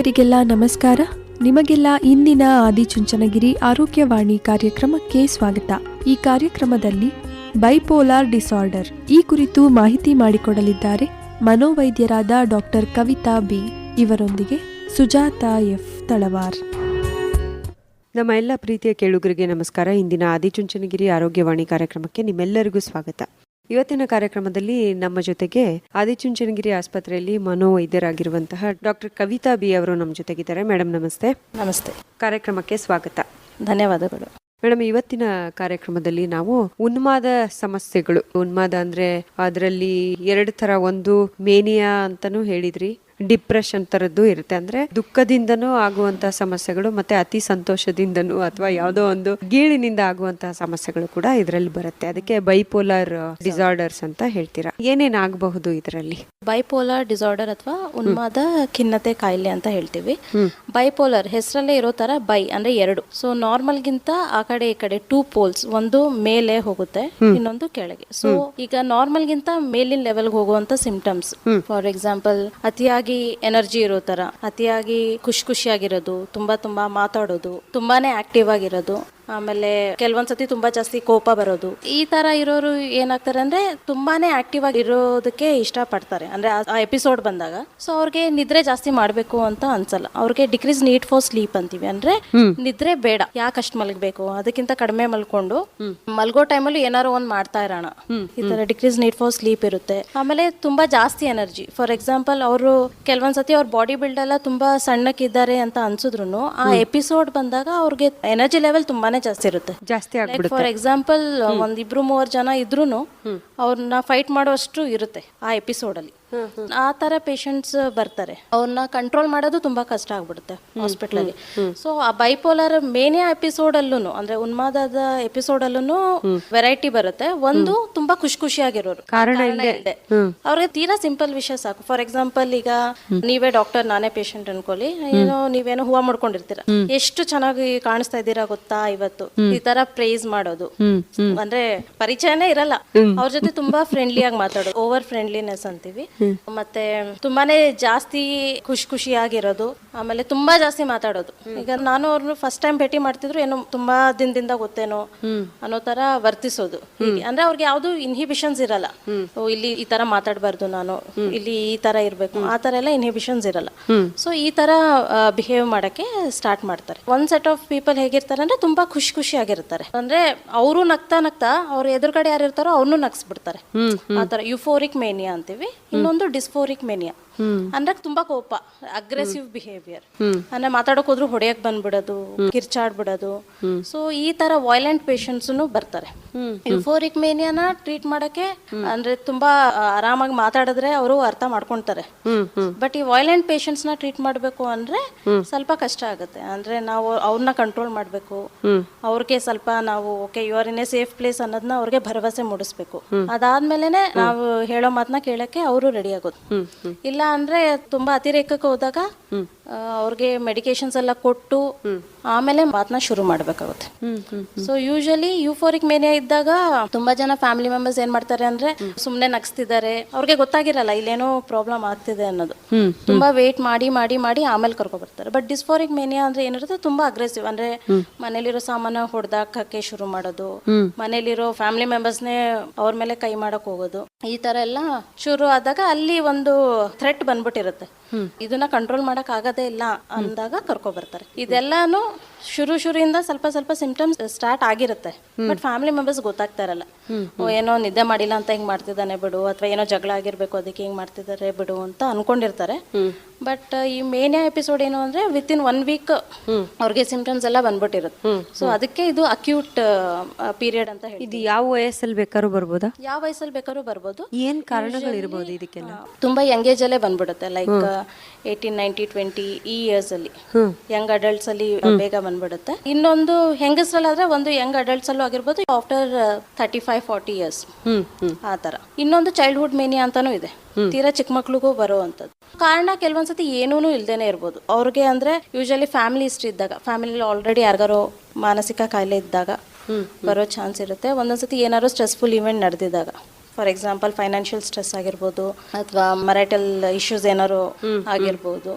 ಕೇಳುಗರಿಗೆಲ್ಲ ನಮಸ್ಕಾರ. ನಿಮಗೆಲ್ಲ ಇಂದಿನ ಆದಿಚುಂಚನಗಿರಿ ಆರೋಗ್ಯವಾಣಿ ಕಾರ್ಯಕ್ರಮಕ್ಕೆ ಸ್ವಾಗತ. ಈ ಕಾರ್ಯಕ್ರಮದಲ್ಲಿ ಬೈಪೋಲಾರ್ ಡಿಸಾರ್ಡರ್ ಈ ಕುರಿತು ಮಾಹಿತಿ ಮಾಡಿಕೊಡಲಿದ್ದಾರೆ ಮನೋವೈದ್ಯರಾದ ಡಾಕ್ಟರ್ ಕವಿತಾ ಬಿ. ಇವರೊಂದಿಗೆ ಸುಜಾತ ಎಫ್. ತಳವಾರ್. ನಮ್ಮ ಎಲ್ಲ ಪ್ರೀತಿಯ ಕೇಳುಗರಿಗೆ ನಮಸ್ಕಾರ. ಇಂದಿನ ಆದಿಚುಂಚನಗಿರಿ ಆರೋಗ್ಯವಾಣಿ ಕಾರ್ಯಕ್ರಮಕ್ಕೆ ನಿಮ್ಮೆಲ್ಲರಿಗೂ ಸ್ವಾಗತ. ಇವತ್ತಿನ ಕಾರ್ಯಕ್ರಮದಲ್ಲಿ ನಮ್ಮ ಜೊತೆಗೆ ಆದಿಚುಂಚನಗಿರಿ ಆಸ್ಪತ್ರೆಯಲ್ಲಿ ಮನೋವೈದ್ಯರಾಗಿರುವಂತಹ ಡಾಕ್ಟರ್ ಕವಿತಾ ಬಿ ಅವರು ನಮ್ಮ ಜೊತೆಗಿದ್ದಾರೆ. ಮೇಡಮ್ ನಮಸ್ತೆ. ನಮಸ್ತೆ. ಕಾರ್ಯಕ್ರಮಕ್ಕೆ ಸ್ವಾಗತ. ಧನ್ಯವಾದಗಳು. ಮೇಡಮ್ ಇವತ್ತಿನ ಕಾರ್ಯಕ್ರಮದಲ್ಲಿ ನಾವು ಉನ್ಮಾದ ಸಮಸ್ಯೆಗಳು. ಉನ್ಮಾದ ಅಂದ್ರೆ ಅದರಲ್ಲಿ ಎರಡು ತರ ಒಂದು ಮೇನಿಯಾ ಅಂತಾನೂ ಹೇಳಿದ್ರಿ. ಡಿಪ್ರೆಷನ್ ತರದ್ದು ಇರುತ್ತೆ. ಅಂದ್ರೆ ದುಃಖದಿಂದನೂ ಆಗುವಂತಹ ಸಮಸ್ಯೆಗಳು ಮತ್ತೆ ಅತಿ ಸಂತೋಷದಿಂದನೂ ಅಥವಾ ಯಾವುದೋ ಒಂದು ಗೀಳಿನಿಂದ ಆಗುವಂತಹ ಸಮಸ್ಯೆಗಳು ಕೂಡ ಇದರಲ್ಲಿ ಬರುತ್ತೆ. ಅದಕ್ಕೆ ಬೈಪೋಲಾರ್ ಡಿಸಾರ್ಡರ್ಸ್ ಅಂತ ಹೇಳ್ತೀರಾ? ಏನೇನ್ ಆಗಬಹುದು ಇದರಲ್ಲಿ? ಬೈಪೋಲಾರ್ ಡಿಸಾರ್ಡರ್ ಅಥವಾ ಉನ್ಮಾದ ಖಿನ್ನತೆ ಕಾಯಿಲೆ ಅಂತ ಹೇಳ್ತೀವಿ. ಬೈಪೋಲಾರ್ ಹೆಸರಲ್ಲೇ ಇರೋ ತರ ಬೈ ಅಂದ್ರೆ ಎರಡು. ಸೊ ನಾರ್ಮಲ್ ಗಿಂತ ಆ ಕಡೆ ಈ ಕಡೆ ಟೂ ಪೋಲ್ಸ್ ಒಂದು ಮೇಲೆ ಹೋಗುತ್ತೆ ಇನ್ನೊಂದು ಕೆಳಗೆ. ಸೊ ಈಗ ನಾರ್ಮಲ್ ಗಿಂತ ಮೇಲಿನ ಲೆವೆಲ್ ಹೋಗುವಂತ ಸಿಂಪ್ಟಮ್ಸ್ ಫಾರ್ ಎಕ್ಸಾಂಪಲ್ ಅತಿಯಾಗಿ ಎನರ್ಜಿ ಇರೋ ತರ ಅತಿಯಾಗಿ ಖುಷಿ ಖುಷಿಯಾಗಿರೋದು ತುಂಬಾ ತುಂಬಾ ಮಾತಾಡೋದು ತುಂಬಾನೇ ಆಕ್ಟಿವ್ ಆಗಿರೋದು. ಆಮೇಲೆ ಕೆಲವೊಂದ್ಸತಿ ತುಂಬಾ ಜಾಸ್ತಿ ಕೋಪ ಬರೋದು. ಈ ತರ ಇರೋರು ಏನಾಗ್ತಾರೆ ಅಂದ್ರೆ ತುಂಬಾನೇ ಆಕ್ಟಿವ್ ಆಗಿ ಇರೋದಕ್ಕೆ ಇಷ್ಟ ಪಡ್ತಾರೆ ಅಂದ್ರೆ ಆ- ಆ ಎಪಿಸೋಡ್ ಬಂದಾಗ. ಸೊ ಅವ್ರಿಗೆ ನಿದ್ರೆ ಜಾಸ್ತಿ ಮಾಡ್ಬೇಕು ಅಂತ ಅನ್ಸಲ್ಲ. ಅವ್ರಿಗೆ ಡಿಕ್ರೀಸ್ ನೀಡ್ ಫಾರ್ ಸ್ಲೀಪ್ ಅಂತೀವಿ. ಅಂದ್ರೆ ನಿದ್ರೆ ಬೇಡ. ಯಾಕೆ ಅಷ್ಟು ಮಲಗಬೇಕು? ಅದಕ್ಕಿಂತ ಕಡಿಮೆ ಮಲ್ಕೊಂಡು ಮಲ್ಗೋ ಟೈಮಲ್ಲಿ ಏನಾರು ಒಂದ್ ಮಾಡ್ತಾ ಇರೋಣ. ಈ ತರ ಡಿಕ್ರೀಸ್ ನೀಡ್ ಫಾರ್ ಸ್ಲೀಪ್ ಇರುತ್ತೆ. ಆಮೇಲೆ ತುಂಬಾ ಜಾಸ್ತಿ ಎನರ್ಜಿ ಫಾರ್ ಎಕ್ಸಾಂಪಲ್ ಅವರು ಕೆಲವೊಂದ್ಸತಿ ಅವ್ರ ಬಾಡಿ ಬಿಲ್ಡ್ ಎಲ್ಲ ತುಂಬಾ ಸಣ್ಣಕ್ಕಿದ್ದಾರೆ ಅಂತ ಅನ್ಸಿದ್ರು ಆ ಎಪಿಸೋಡ್ ಬಂದಾಗ ಅವ್ರಿಗೆ ಎನರ್ಜಿ ಲೆವೆಲ್ ತುಂಬಾನೇ ಜಾಸ್ತಿ ಇರುತ್ತೆ. ಜಾಸ್ತಿ ಆಗ್ಬಿಡುತ್ತೆ. ಫಾರ್ ಎಕ್ಸಾಂಪಲ್ ಒಂದ್ ಇಬ್ರು ಮೂವರ್ ಜನ ಇದ್ರೂನು ಅವ್ರನ್ನ ಫೈಟ್ ಮಾಡುವಷ್ಟು ಇರುತ್ತೆ ಆ ಎಪಿಸೋಡ್ ಅಲ್ಲಿ. ಆ ತರ ಪೇಷಂಟ್ಸ್ ಬರ್ತಾರೆ. ಅವ್ರನ್ನ ಕಂಟ್ರೋಲ್ ಮಾಡೋದು ತುಂಬಾ ಕಷ್ಟ ಆಗ್ಬಿಡುತ್ತೆ ಹಾಸ್ಪಿಟಲ್ ಅಲ್ಲಿ. ಸೊ ಆ ಬೈಪೋಲರ್ ಮೇನ್ ಎಪಿಸೋಡ್ ಅಲ್ಲೂ ಅಂದ್ರೆ ಉನ್ಮಾದದ ಎಪಿಸೋಡ್ ಅಲ್ಲೂ ವೆರೈಟಿ ಬರುತ್ತೆ. ಒಂದು ತುಂಬಾ ಖುಷಿ ಖುಷಿಯಾಗಿರೋರು. ಕಾರಣ ಇದೆ ಅವ್ರಿಗೆ ತೀರಾ ಸಿಂಪಲ್ ವಿಷಯ ಸಾಕು. ಫಾರ್ ಎಕ್ಸಾಂಪಲ್ ಈಗ ನೀವೇ ಡಾಕ್ಟರ್ ನಾನೇ ಪೇಷಂಟ್ ಅನ್ಕೊಳ್ಳಿ. ಏನೋ ನೀವೇನೋ ಹೂವ ಮಾಡ್ಕೊಂಡಿರ್ತೀರಾ. ಎಷ್ಟು ಚೆನ್ನಾಗಿ ಕಾಣಿಸ್ತಾ ಇದ್ದೀರಾ ಗೊತ್ತಾ ಇವತ್ತು? ಈ ತರ ಪ್ರೈಸ್ ಮಾಡೋದು. ಅಂದ್ರೆ ಪರಿಚಯನೇ ಇರಲ್ಲ. ಅವ್ರ ಜೊತೆ ತುಂಬಾ ಫ್ರೆಂಡ್ಲಿ ಆಗಿ ಮಾತಾಡೋದು. ಓವರ್ ಫ್ರೆಂಡ್ಲಿನೆಸ್ ಅಂತೀವಿ. ಮತ್ತೆ ತುಂಬಾನೇ ಜಾಸ್ತಿ ಖುಷಿ ಖುಷಿಯಾಗಿರೋದು, ಆಮೇಲೆ ತುಂಬಾ ಜಾಸ್ತಿ ಮಾತಾಡೋದು. ಈಗ ನಾನು ಅವ್ರನ್ನ ಫಸ್ಟ್ ಟೈಮ್ ಭೇಟಿ ಮಾಡ್ತಿದ್ರು ಏನೋ ತುಂಬಾ ದಿನದಿಂದ ಗೊತ್ತೇನೋ ಅನ್ನೋ ತರ ವರ್ತಿಸೋದು. ಅಂದ್ರೆ ಅವ್ರಿಗೆ ಯಾವ್ದು ಇನ್ಹಿಬಿಷನ್ಸ್ ಇರಲ್ಲ. ಇಲ್ಲಿ ಈ ತರ ಮಾತಾಡಬಾರ್ದು ನಾನು, ಇಲ್ಲಿ ಈ ತರ ಇರ್ಬೇಕು, ಆ ತರ ಎಲ್ಲ ಇನ್ಹಿಬಿಷನ್ಸ್ ಇರಲ್ಲ. ಸೊ ಈ ತರ ಬಿಹೇವ್ ಮಾಡಕ್ಕೆ ಸ್ಟಾರ್ಟ್ ಮಾಡ್ತಾರೆ. ಒಂದ್ ಸೆಟ್ ಆಫ್ ಪೀಪಲ್ ಹೇಗಿರ್ತಾರೆ ಅಂದ್ರೆ ತುಂಬಾ ಖುಷಿ ಖುಷಿಯಾಗಿರ್ತಾರೆ. ಅಂದ್ರೆ ಅವರು ನಗ್ತಾ ನಗ್ತಾ ಅವ್ರ ಎದುರುಗಡೆ ಯಾರು ಇರ್ತಾರೋ ಅವ್ರನ್ನೂ ನಗ್ಸ್ಬಿಡ್ತಾರೆ. ಆ ತರ ಯುಫೋರಿಕ್ ಮೇನಿಯಾ ಅಂತೀವಿ. ಇನ್ನೊಂದು ಡಿಸ್ಫೋರಿಕ್ ಮೇನಿಯಾ ಅಂದ್ರೆ ತುಂಬಾ ಕೋಪ ಅಗ್ರೆಸಿವ್ ಬಿಹೇವಿಯರ್ ಅಂದ್ರೆ ಮಾತಾಡಕ್ ಹೋದ್ರು ಹೊಡೆಯಕ್ ಬಂದ್ಬಿಡೋದು ಕಿರ್ಚಾಡ್ಬಿಡೋದು. ಸೊ ಈ ತರ ವೈಲೆಂಟ್ ಪೇಷಂಟ್ಸ್ ಬರ್ತಾರೆ. ಯುಫೋರಿಕ್ ಮೇನಿಯಾನ ಟ್ರೀಟ್ ಮಾಡಕ್ಕೆ ಅಂದ್ರೆ ತುಂಬಾ ಆರಾಮಾಗಿ ಮಾತಾಡಿದ್ರೆ ಅವರು ಅರ್ಥ ಮಾಡ್ಕೊಂತಾರೆ. ಬಟ್ ಈ ವೈಲೆಂಟ್ ಪೇಷಂಟ್ಸ್ನ ಟ್ರೀಟ್ ಮಾಡ್ಬೇಕು ಅಂದ್ರೆ ಸ್ವಲ್ಪ ಕಷ್ಟ ಆಗುತ್ತೆ. ಅಂದ್ರೆ ನಾವು ಅವ್ರನ್ನ ಕಂಟ್ರೋಲ್ ಮಾಡ್ಬೇಕು. ಅವ್ರಿಗೆ ಸ್ವಲ್ಪ ನಾವು okay you are in a safe place ಅನ್ನೋದನ್ನ ಅವ್ರಿಗೆ ಭರವಸೆ ಮೂಡಿಸ್ಬೇಕು. ಅದಾದ್ಮೇಲೆ ನಾವು ಹೇಳೋ ಮಾತನ್ನ ಕೇಳಕ್ಕೆ ಅವರು ರೆಡಿ ಆಗೋದು. ಇಲ್ಲ ಅಂದ್ರೆ ತುಂಬಾ ಅತಿರೇಕಕ್ಕೆ ಹೋದಾಗ ಅವ್ರಿಗೆ ಮೆಡಿಕೇಶನ್ಸ್ ಎಲ್ಲ ಕೊಟ್ಟು ಆಮೇಲೆ ಮಾತನ್ನ ಶುರು ಮಾಡ್ಬೇಕಾಗುತ್ತೆ. ಸೊ ಯೂಶಲಿ ಯೂಫೋರಿಕ್ ಮೇನಿಯಾ ಇದ್ದಾಗ ತುಂಬಾ ಜನ ಫ್ಯಾಮಿಲಿ ಮೆಂಬರ್ಸ್ ಏನ್ ಮಾಡ್ತಾರೆ ಅಂದ್ರೆ ಸುಮ್ನೆ ನಗ್ಸ್ತಿದ್ದಾರೆ. ಅವ್ರಿಗೆ ಗೊತ್ತಾಗಿರಲ್ಲ ಇಲ್ಲೇನೋ ಪ್ರಾಬ್ಲಮ್ ಆಗ್ತಿದೆ ಅನ್ನೋದು. ತುಂಬಾ ವೇಟ್ ಮಾಡಿ ಮಾಡಿ ಮಾಡಿ ಆಮೇಲೆ ಕರ್ಕೊ ಬರ್ತಾರೆ ಬಟ್ ಡಿಸ್ಫೋರಿಕ್ ಮೇನಿಯಾ ಅಂದ್ರೆ ಏನಿರುತ್ತೆ ತುಂಬಾ ಅಗ್ರೆಸಿವ್ ಅಂದ್ರೆ ಮನೇಲಿರೋ ಸಾಮಾನು ಹೊಡೆದಾಕಕ್ಕೆ ಶುರು ಮಾಡೋದು. ಮನೇಲಿರೋ ಫ್ಯಾಮಿಲಿ ಮೆಂಬರ್ಸ್ನೇ ಅವ್ರ ಮೇಲೆ ಕೈ ಮಾಡಕ್ ಹೋಗೋದು. ಈ ತರ ಎಲ್ಲ ಶುರು ಆದಾಗ ಅಲ್ಲಿ ಒಂದು ಥ್ರೆಟ್ ಬಂದ್ಬಿಟ್ಟಿರುತ್ತೆ. ಇದನ್ನ ಕಂಟ್ರೋಲ್ ಮಾಡಕ್ ಆಗದೇ ಇಲ್ಲ ಅಂದಾಗ ಕರ್ಕೊ ಬರ್ತಾರೆ ಇದೆಲ್ಲಾನು ಶುರು ಶುರುಯಿಂದ ಸ್ವಲ್ಪ ಸ್ವಲ್ಪ ಸಿಂಪ್ಟಮ್ಸ್ ಸ್ಟಾರ್ಟ್ ಆಗಿರುತ್ತೆ. ಬಟ್ ಫ್ಯಾಮಿಲಿ ಮೆಂಬರ್ಸ್ ಗೊತ್ತಾಗ್ತಾ ಇರಲ್ಲ. ಏನೋ ನಿದ್ದೆ ಮಾಡಿಲ್ಲ ಅಂತ ಹಿಂಗ್ ಮಾಡ್ತಿದ್ದಾನೆ ಬಿಡು ಅಥವಾ ಏನೋ ಜಗಳ ಆಗಿರ್ಬೇಕು ಅದಕ್ಕೆ ಹಿಂಗ್ ಮಾಡ್ತಿದ್ದಾರೆ ಬಿಡು ಅಂತ ಅನ್ಕೊಂಡಿರ್ತಾರೆ. ಬಟ್ ಈ ಮೇನ್ ಎಪಿಸೋಡ್ ಏನು ಅಂದ್ರೆ ವಿತ್ ಇನ್ ಒನ್ ವೀಕ್ ಅವ್ರಿಗೆ ಸಿಂಪ್ಟಮ್ಸ್ ಎಲ್ಲ ಬಂದ್ಬಿಟ್ಟಿರುತ್ತೆ. ಸೊ ಅದಕ್ಕೆ ಇದು ಅಕ್ಯೂಟ್ ಪೀರಿಯಡ್ ಅಂತ ಹೇಳಿ ಇದು ಯಾವ ವಯಸ್ಸಲ್ಲಿ ಬೇಕಾದ್ರೂ ಬರ್ಬೋದಾ? ಯಾವ ವಯಸ್ಸಲ್ಲಿ ಬೇಕಾದ್ರೂ ಬರ್ಬೋದು. ಏನ್ ಕಾರಣಗಳಿರ್ಬೋದು ಇದಕ್ಕೆಲ್ಲ? ತುಂಬಾ ಯಂಗ್ ಏಜ್ ಅಲ್ಲೇ ಬಂದ್ಬಿಡುತ್ತೆ. ಲೈಕ್ ಏಯ್ಟೀನ್ ನೈನ್ಟಿ ಟ್ವೆಂಟಿ ಈ ಇಯರ್ಸ್ ಅಲ್ಲಿ. ಯಂಗ್ ಅಡಲ್ಟ್ಸ್ ಅಲ್ಲಿ ಬೇಗ ಬಂದ್ಬಿಡುತ್ತೆ. ಇನ್ನೊಂದು ಹೆಂಗಸ್ರಲ್ಲಾದ್ರೆ ಒಂದು ಯಂಗ್ ಅಡಲ್ಟ್ಸ್ ಅಲ್ಲೂ ಆಗಿರ್ಬೋದು after thirty five forty years ಆ ತರ ಇನ್ನೊಂದು ಚೈಲ್ಡ್ಹುಡ್ ಮೇನಿಯಾ ಅಂತಾನೂ ಇದೆ. ತೀರಾ ಚಿಕ್ಕ ಮಕ್ಳಿಗೂ ಬರುವಂತದ್ದು ಕಾರಣ ಕೆಲವೊಂದ್ಸತಿ ಏನೂ ಇಲ್ದೇನೆ ಇರ್ಬೋದು. ಅವ್ರಿಗೆ ಅಂದ್ರೆ ಯೂಶಲಿ ಫ್ಯಾಮಿಲಿ ಇಷ್ಟ ಇದ್ದಾಗ ಫ್ಯಾಮಿಲಿ ಆಲ್ರೆಡಿ ಯಾರಿಗಾರು ಮಾನಸಿಕ ಕಾಯಿಲೆ ಇದ್ದಾಗ ಬರೋ ಚಾನ್ಸ್ ಇರುತ್ತೆ. ಒಂದೊಂದ್ಸತಿ ಏನಾದ್ರು ಸ್ಟ್ರೆಸ್ಫುಲ್ ಇವೆಂಟ್ ನಡೆದಿದ್ದಾಗ ಫಾರ್ ಎಕ್ಸಾಂಪಲ್ ಫೈನಾನ್ಷಿಯಲ್ ಸ್ಟ್ರೆಸ್ ಆಗಿರ್ಬೋದು ಅಥವಾ ಮರೈಟಲ್ ಇಶ್ಯೂಸ್ ಏನಾರು ಆಗಿರ್ಬೋದು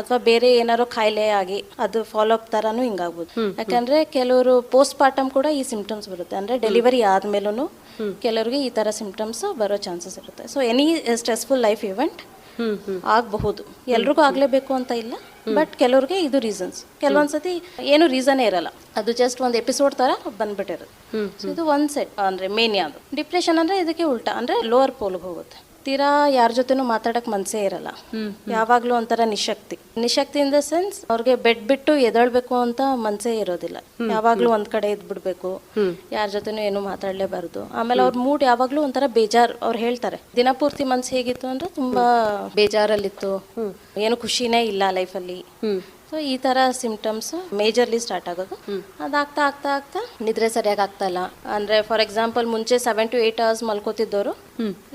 ಅಥವಾ ಬೇರೆ ಏನಾರು ಕಾಯಿಲೆ ಆಗಿ ಅದು ಫಾಲೋ ಅಪ್ ತರಾನು ಹಿಂಗಾಗ್ಬೋದು. ಯಾಕಂದ್ರೆ ಕೆಲವರು ಪೋಸ್ಟ್ ಪಾರ್ಟಮ್ ಕೂಡ ಈ ಸಿಂಪ್ಟಮ್ಸ್ ಬರುತ್ತೆ. ಅಂದ್ರೆ ಡೆಲಿವರಿ ಆದ್ಮೇಲೂ ಕೆಲವರಿಗೆ ಈ ತರ ಸಿಂಪ್ಟಮ್ಸ್ ಬರೋ ಚಾನ್ಸಸ್ ಇರುತ್ತೆ. So any stressful life event ಆಗಬಹುದು. ಎಲ್ರಿಗೂ ಆಗ್ಲೇಬೇಕು ಅಂತ ಇಲ್ಲ, ಬಟ್ ಕೆಲವ್ರಿಗೆ ಇದು ರೀಸನ್ಸ್ ಕೆಲವೊಂದ್ಸತಿ ಏನು ರೀಸನೇ ಇರಲ್ಲ. ಅದು ಜಸ್ಟ್ ಒಂದು ಎಪಿಸೋಡ್ ತರ ಬಂದ್ಬಿಟ್ಟಿರುತ್ತೆ. ಇದು ಒಂದ್ ಸೆಟ್ ಅಂದ್ರೆ ಮೇನ್ ಅದು. ಡಿಪ್ರೆಷನ್ ಅಂದ್ರೆ ಇದಕ್ಕೆ ಉಲ್ಟಾ, ಅಂದ್ರೆ ಲೋವರ್ ಪೋಲ್ಗೆ ಹೋಗುತ್ತೆ. ತೀರಾ ಯಾರ ಜೊತೆನೂ ಮಾತಾಡಕ್ ಮನ್ಸೇ ಇರಲ್ಲ. ಯಾವಾಗ್ಲೂ ಒಂಥರ ನಿಶಕ್ತಿ. ನಿಶಕ್ತಿ ಇನ್ ದ ಸೆನ್ಸ್ ಅವ್ರಿಗೆ ಬೆಡ್ ಬಿಟ್ಟು ಎದಳ್ಬೇಕು ಅಂತ ಮನ್ಸೇ ಇರೋದಿಲ್ಲ. ಯಾವಾಗ್ಲೂ ಒಂದ್ ಕಡೆ ಇದ್ಬಿಡ್ಬೇಕು. ಯಾರ ಜೊತೆನೂ ಏನು ಮಾತಾಡ್ಲೇಬಾರ್ದು. ಆಮೇಲೆ ಅವ್ರ ಮೂಡ್ ಯಾವಾಗ್ಲೂ ಒಂಥರ ಬೇಜಾರ್ ಅವ್ರು ಹೇಳ್ತಾರೆ. ದಿನಪೂರ್ತಿ ಮನ್ಸು ಹೇಗಿತ್ತು ಅಂದ್ರೆ ತುಂಬಾ ಬೇಜಾರಲ್ಲಿತ್ತು. ಏನು ಖುಷಿನೇ ಇಲ್ಲ ಲೈಫಲ್ಲಿ ಸೊ ಈ ತರ ಸಿಂಪ್ಟಮ್ಸ್ ಮೇಜರ್ಲಿ ಸ್ಟಾರ್ಟ್ ಆಗೋದು. ಅದಾಗ್ತಾ ಆಗ್ತಾ ಆಗ್ತಾ ನಿದ್ರೆ ಸರಿಯಾಗಿ ಆಗ್ತಾ ಇಲ್ಲ. ಅಂದ್ರೆ ಫಾರ್ ಎಕ್ಸಾಂಪಲ್ ಮುಂಚೆ ಸೆವೆನ್ ಟು ಏಟ್ ಅವರ್ಸ್ ಮಲ್ಕೋತಿದ್ದವರು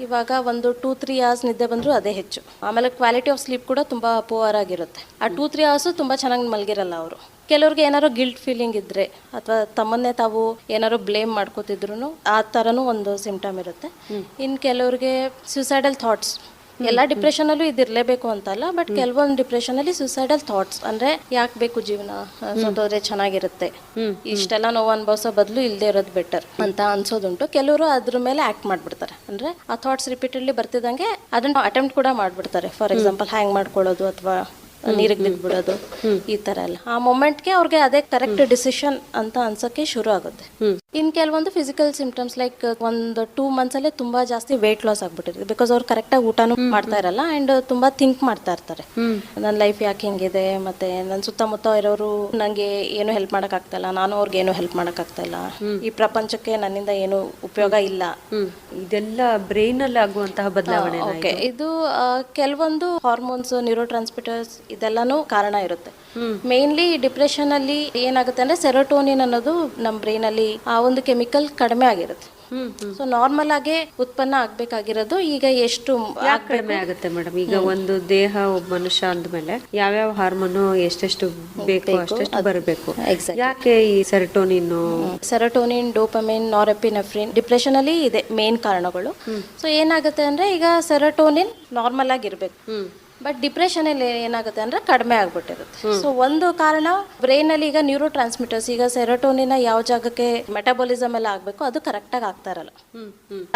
ಇವಾಗ ಒಂದು ಟೂ ತ್ರೀ ಅವರ್ಸ್ ನಿದ್ದೆ ಬಂದ್ರು ಅದೇ ಹೆಚ್ಚು. ಆಮೇಲೆ ಕ್ವಾಲಿಟಿ ಆಫ್ ಸ್ಲೀಪ್ ಕೂಡ ತುಂಬಾ ಪುವರ್ ಆಗಿರುತ್ತೆ. ಆ ಟೂ ತ್ರೀ ಅವರ್ಸ್ ತುಂಬಾ ಚೆನ್ನಾಗಿ ಮಲಗಿರಲ್ಲ ಅವರು. ಕೆಲವ್ರಿಗೆ ಏನಾರು ಗಿಲ್ಟ್ ಫೀಲಿಂಗ್ ಇದ್ರೆ ಅಥವಾ ತಮ್ಮನ್ನೇ ತಾವು ಏನಾರು ಬ್ಲೇಮ್ ಮಾಡ್ಕೋತಿದ್ರು ಆ ಥರನೂ ಒಂದು ಸಿಂಪ್ಟಮ್ ಇರುತ್ತೆ. ಇನ್ ಕೆಲವ್ರಿಗೆ ಸುಸೈಡಲ್ ಥಾಟ್ಸ್ ಎಲ್ಲ ಡಿಪ್ರೆಷನ್ ಅಲ್ಲೂ ಇದಿರ್ಲೇಬೇಕು ಅಂತಲ್ಲ ಬಟ್ ಕೆಲವೊಂದು ಡಿಪ್ರೆಷನ್ ಅಲ್ಲಿ ಸುಸೈಡಲ್ ಥಾಟ್ಸ್ ಅಂದ್ರೆ ಯಾಕೆ ಬೇಕು ಜೀವನ? ಸತ್ತೋದ್ರೆ ಚೆನ್ನಾಗಿರುತ್ತೆ. ಇಷ್ಟೆಲ್ಲ ನೋವು ಅನ್ಭವಿಸೋ ಬದಲು ಇಲ್ಲದೆ ಇರೋದು ಬೆಟರ್ ಅಂತ ಅನ್ಸೋದುಂಟು. ಕೆಲವರು ಅದ್ರ ಮೇಲೆ ಆಕ್ಟ್ ಮಾಡ್ಬಿಡ್ತಾರೆ. ಅಂದ್ರೆ ಆ ಥಾಟ್ಸ್ ರಿಪೀಟೆಡ್ಲಿ ಬರ್ತಿದಂಗೆ ಅದನ್ನ ಅಟೆಂಪ್ಟ್ ಕೂಡ ಮಾಡ್ಬಿಡ್ತಾರೆ. ಫಾರ್ ಎಕ್ಸಾಂಪಲ್ ಹ್ಯಾಂಗ್ ಮಾಡ್ಕೊಳ್ಳೋದು ಅಥವಾ ನೀರಿಗೆ ಬಿದ್ಬಿಡೋದು ಈ ತರ ಎಲ್ಲ. ಆ ಮೊಮೆಂಟ್ಗೆ ಅವ್ರಿಗೆ ಅದೇ ಕರೆಕ್ಟ್ ಡಿಸಿಷನ್ ಅಂತ ಅನ್ಸಕ್ಕೆ ಶುರು ಆಗುತ್ತೆ. ಇನ್ ಕೆಲವೊಂದು ಫಿಸಿಕಲ್ ಸಿಂಪ್ಟಮ್ಸ್ ಲೈಕ್ ಒಂದು ಟೂ ಮಂತ್ಸ್ ಅಲ್ಲೇ ತುಂಬಾ ಜಾಸ್ತಿ ವೆಯ್ಟ್ ಲಾಸ್ ಆಗ್ಬಿಟ್ಟಿದೆ. ಬಿಕಾಸ್ ಅವ್ರು ಕರೆಕ್ಟ್ ಆಗಿ ಊಟನೂ ಮಾಡ್ತಾ ಇರಲ್ಲ ಅಂಡ್ ತುಂಬಾ ಥಿಂಕ್ ಮಾಡ್ತಾ ಇರ್ತಾರೆ. ನನ್ನ ಲೈಫ್ ಯಾಕೆ ಹಿಂಗಿದೆ ಮತ್ತೆ ನನ್ನ ಸುತ್ತಮುತ್ತ ಇರೋರು ನಂಗೆ ಏನು ಹೆಲ್ಪ್ ಮಾಡಕ್ ಆಗ್ತಾ ಇಲ್ಲ ನಾನು ಅವ್ರಿಗೆ ಏನು ಹೆಲ್ಪ್ ಮಾಡಕ್ ಆಗ್ತಾ ಇಲ್ಲ ಈ ಪ್ರಪಂಚಕ್ಕೆ ನನ್ನಿಂದ ಏನು ಉಪಯೋಗ ಇಲ್ಲ. ಇದೆಲ್ಲ ಬ್ರೈನ್ ಅಲ್ಲಿ ಆಗುವಂತಹ ಬದಲಾವಣೆ ಓಕೆ ಇದು? ಕೆಲವೊಂದು ಹಾರ್ಮೋನ್ಸ್ ನ್ಯೂರೋ ಟ್ರಾನ್ಸ್ಮಿಟರ್ಸ್ ಇದೆಲ್ಲಾನು ಕಾರಣ ಇರುತ್ತೆ. ಮೇನ್ಲಿ ಡಿಪ್ರೆಷನ್ ಅಲ್ಲಿ ಏನಾಗುತ್ತೆ ಅಂದ್ರೆ ಸೆರೋಟೋನಿನ್ ಅನ್ನೋದು ನಮ್ಮ ಬ್ರೈನ್ ಅಲ್ಲಿ ಆ ಒಂದು ಕೆಮಿಕಲ್ ಕಡಿಮೆ ಆಗಿರುತ್ತೆ. ಸೊ ನಾರ್ಮಲ್ ಆಗಿ ಉತ್ಪನ್ನ ಆಗ್ಬೇಕಾಗಿರೋದು ಈಗ ಎಷ್ಟು ಕಡಿಮೆ ಆಗುತ್ತೆ ಮೇಡಮ್? ಈಗ ಒಂದು ದೇಹ ಒಬ್ಬ ಮನುಷ್ಯ ಅಂದ್ಮೇಲೆ ಯಾವ್ಯಾವ ಹಾರ್ಮೋನು ಎಷ್ಟೆಷ್ಟು ಬೇಕು ಅಷ್ಟೆಷ್ಟು ಬರಬೇಕು. ಯಾಕೆ ಈ serotonin serotonin dopamine norepinephrine depression ಅಲ್ಲಿ ಇದೆ ಮೇನ್ ಕಾರಣಗಳು. ಸೊ ಏನಾಗುತ್ತೆ ಅಂದ್ರೆ ಈಗ ಸೆರೋಟೋನಿನ್ ನಾರ್ಮಲ್ ಆಗಿರ್ಬೇಕು. ಬಟ್ ಡಿಪ್ರೆಷನ್ ಅಲ್ಲಿ ಏನಾಗುತ್ತೆ ಅಂದ್ರೆ ಕಡಿಮೆ ಆಗ್ಬಿಟ್ಟಿರುತ್ತೆ. ಸೊ ಒಂದು ಕಾರಣ ಬ್ರೈನ್ ಅಲ್ಲಿ ಈಗ ನ್ಯೂರೋ ಟ್ರಾನ್ಸ್ಮಿಟರ್ಸ್ ಈಗ ಸೆರೋಟೋನಿನ ಯಾವ ಜಾಗಕ್ಕೆ ಮೆಟಾಬಾಲಿಸಮ್ ಎಲ್ಲ ಆಗ್ಬೇಕು ಅದು ಕರೆಕ್ಟ್ ಆಗಿ ಆಗ್ತಾ ಇರಲ್ಲ.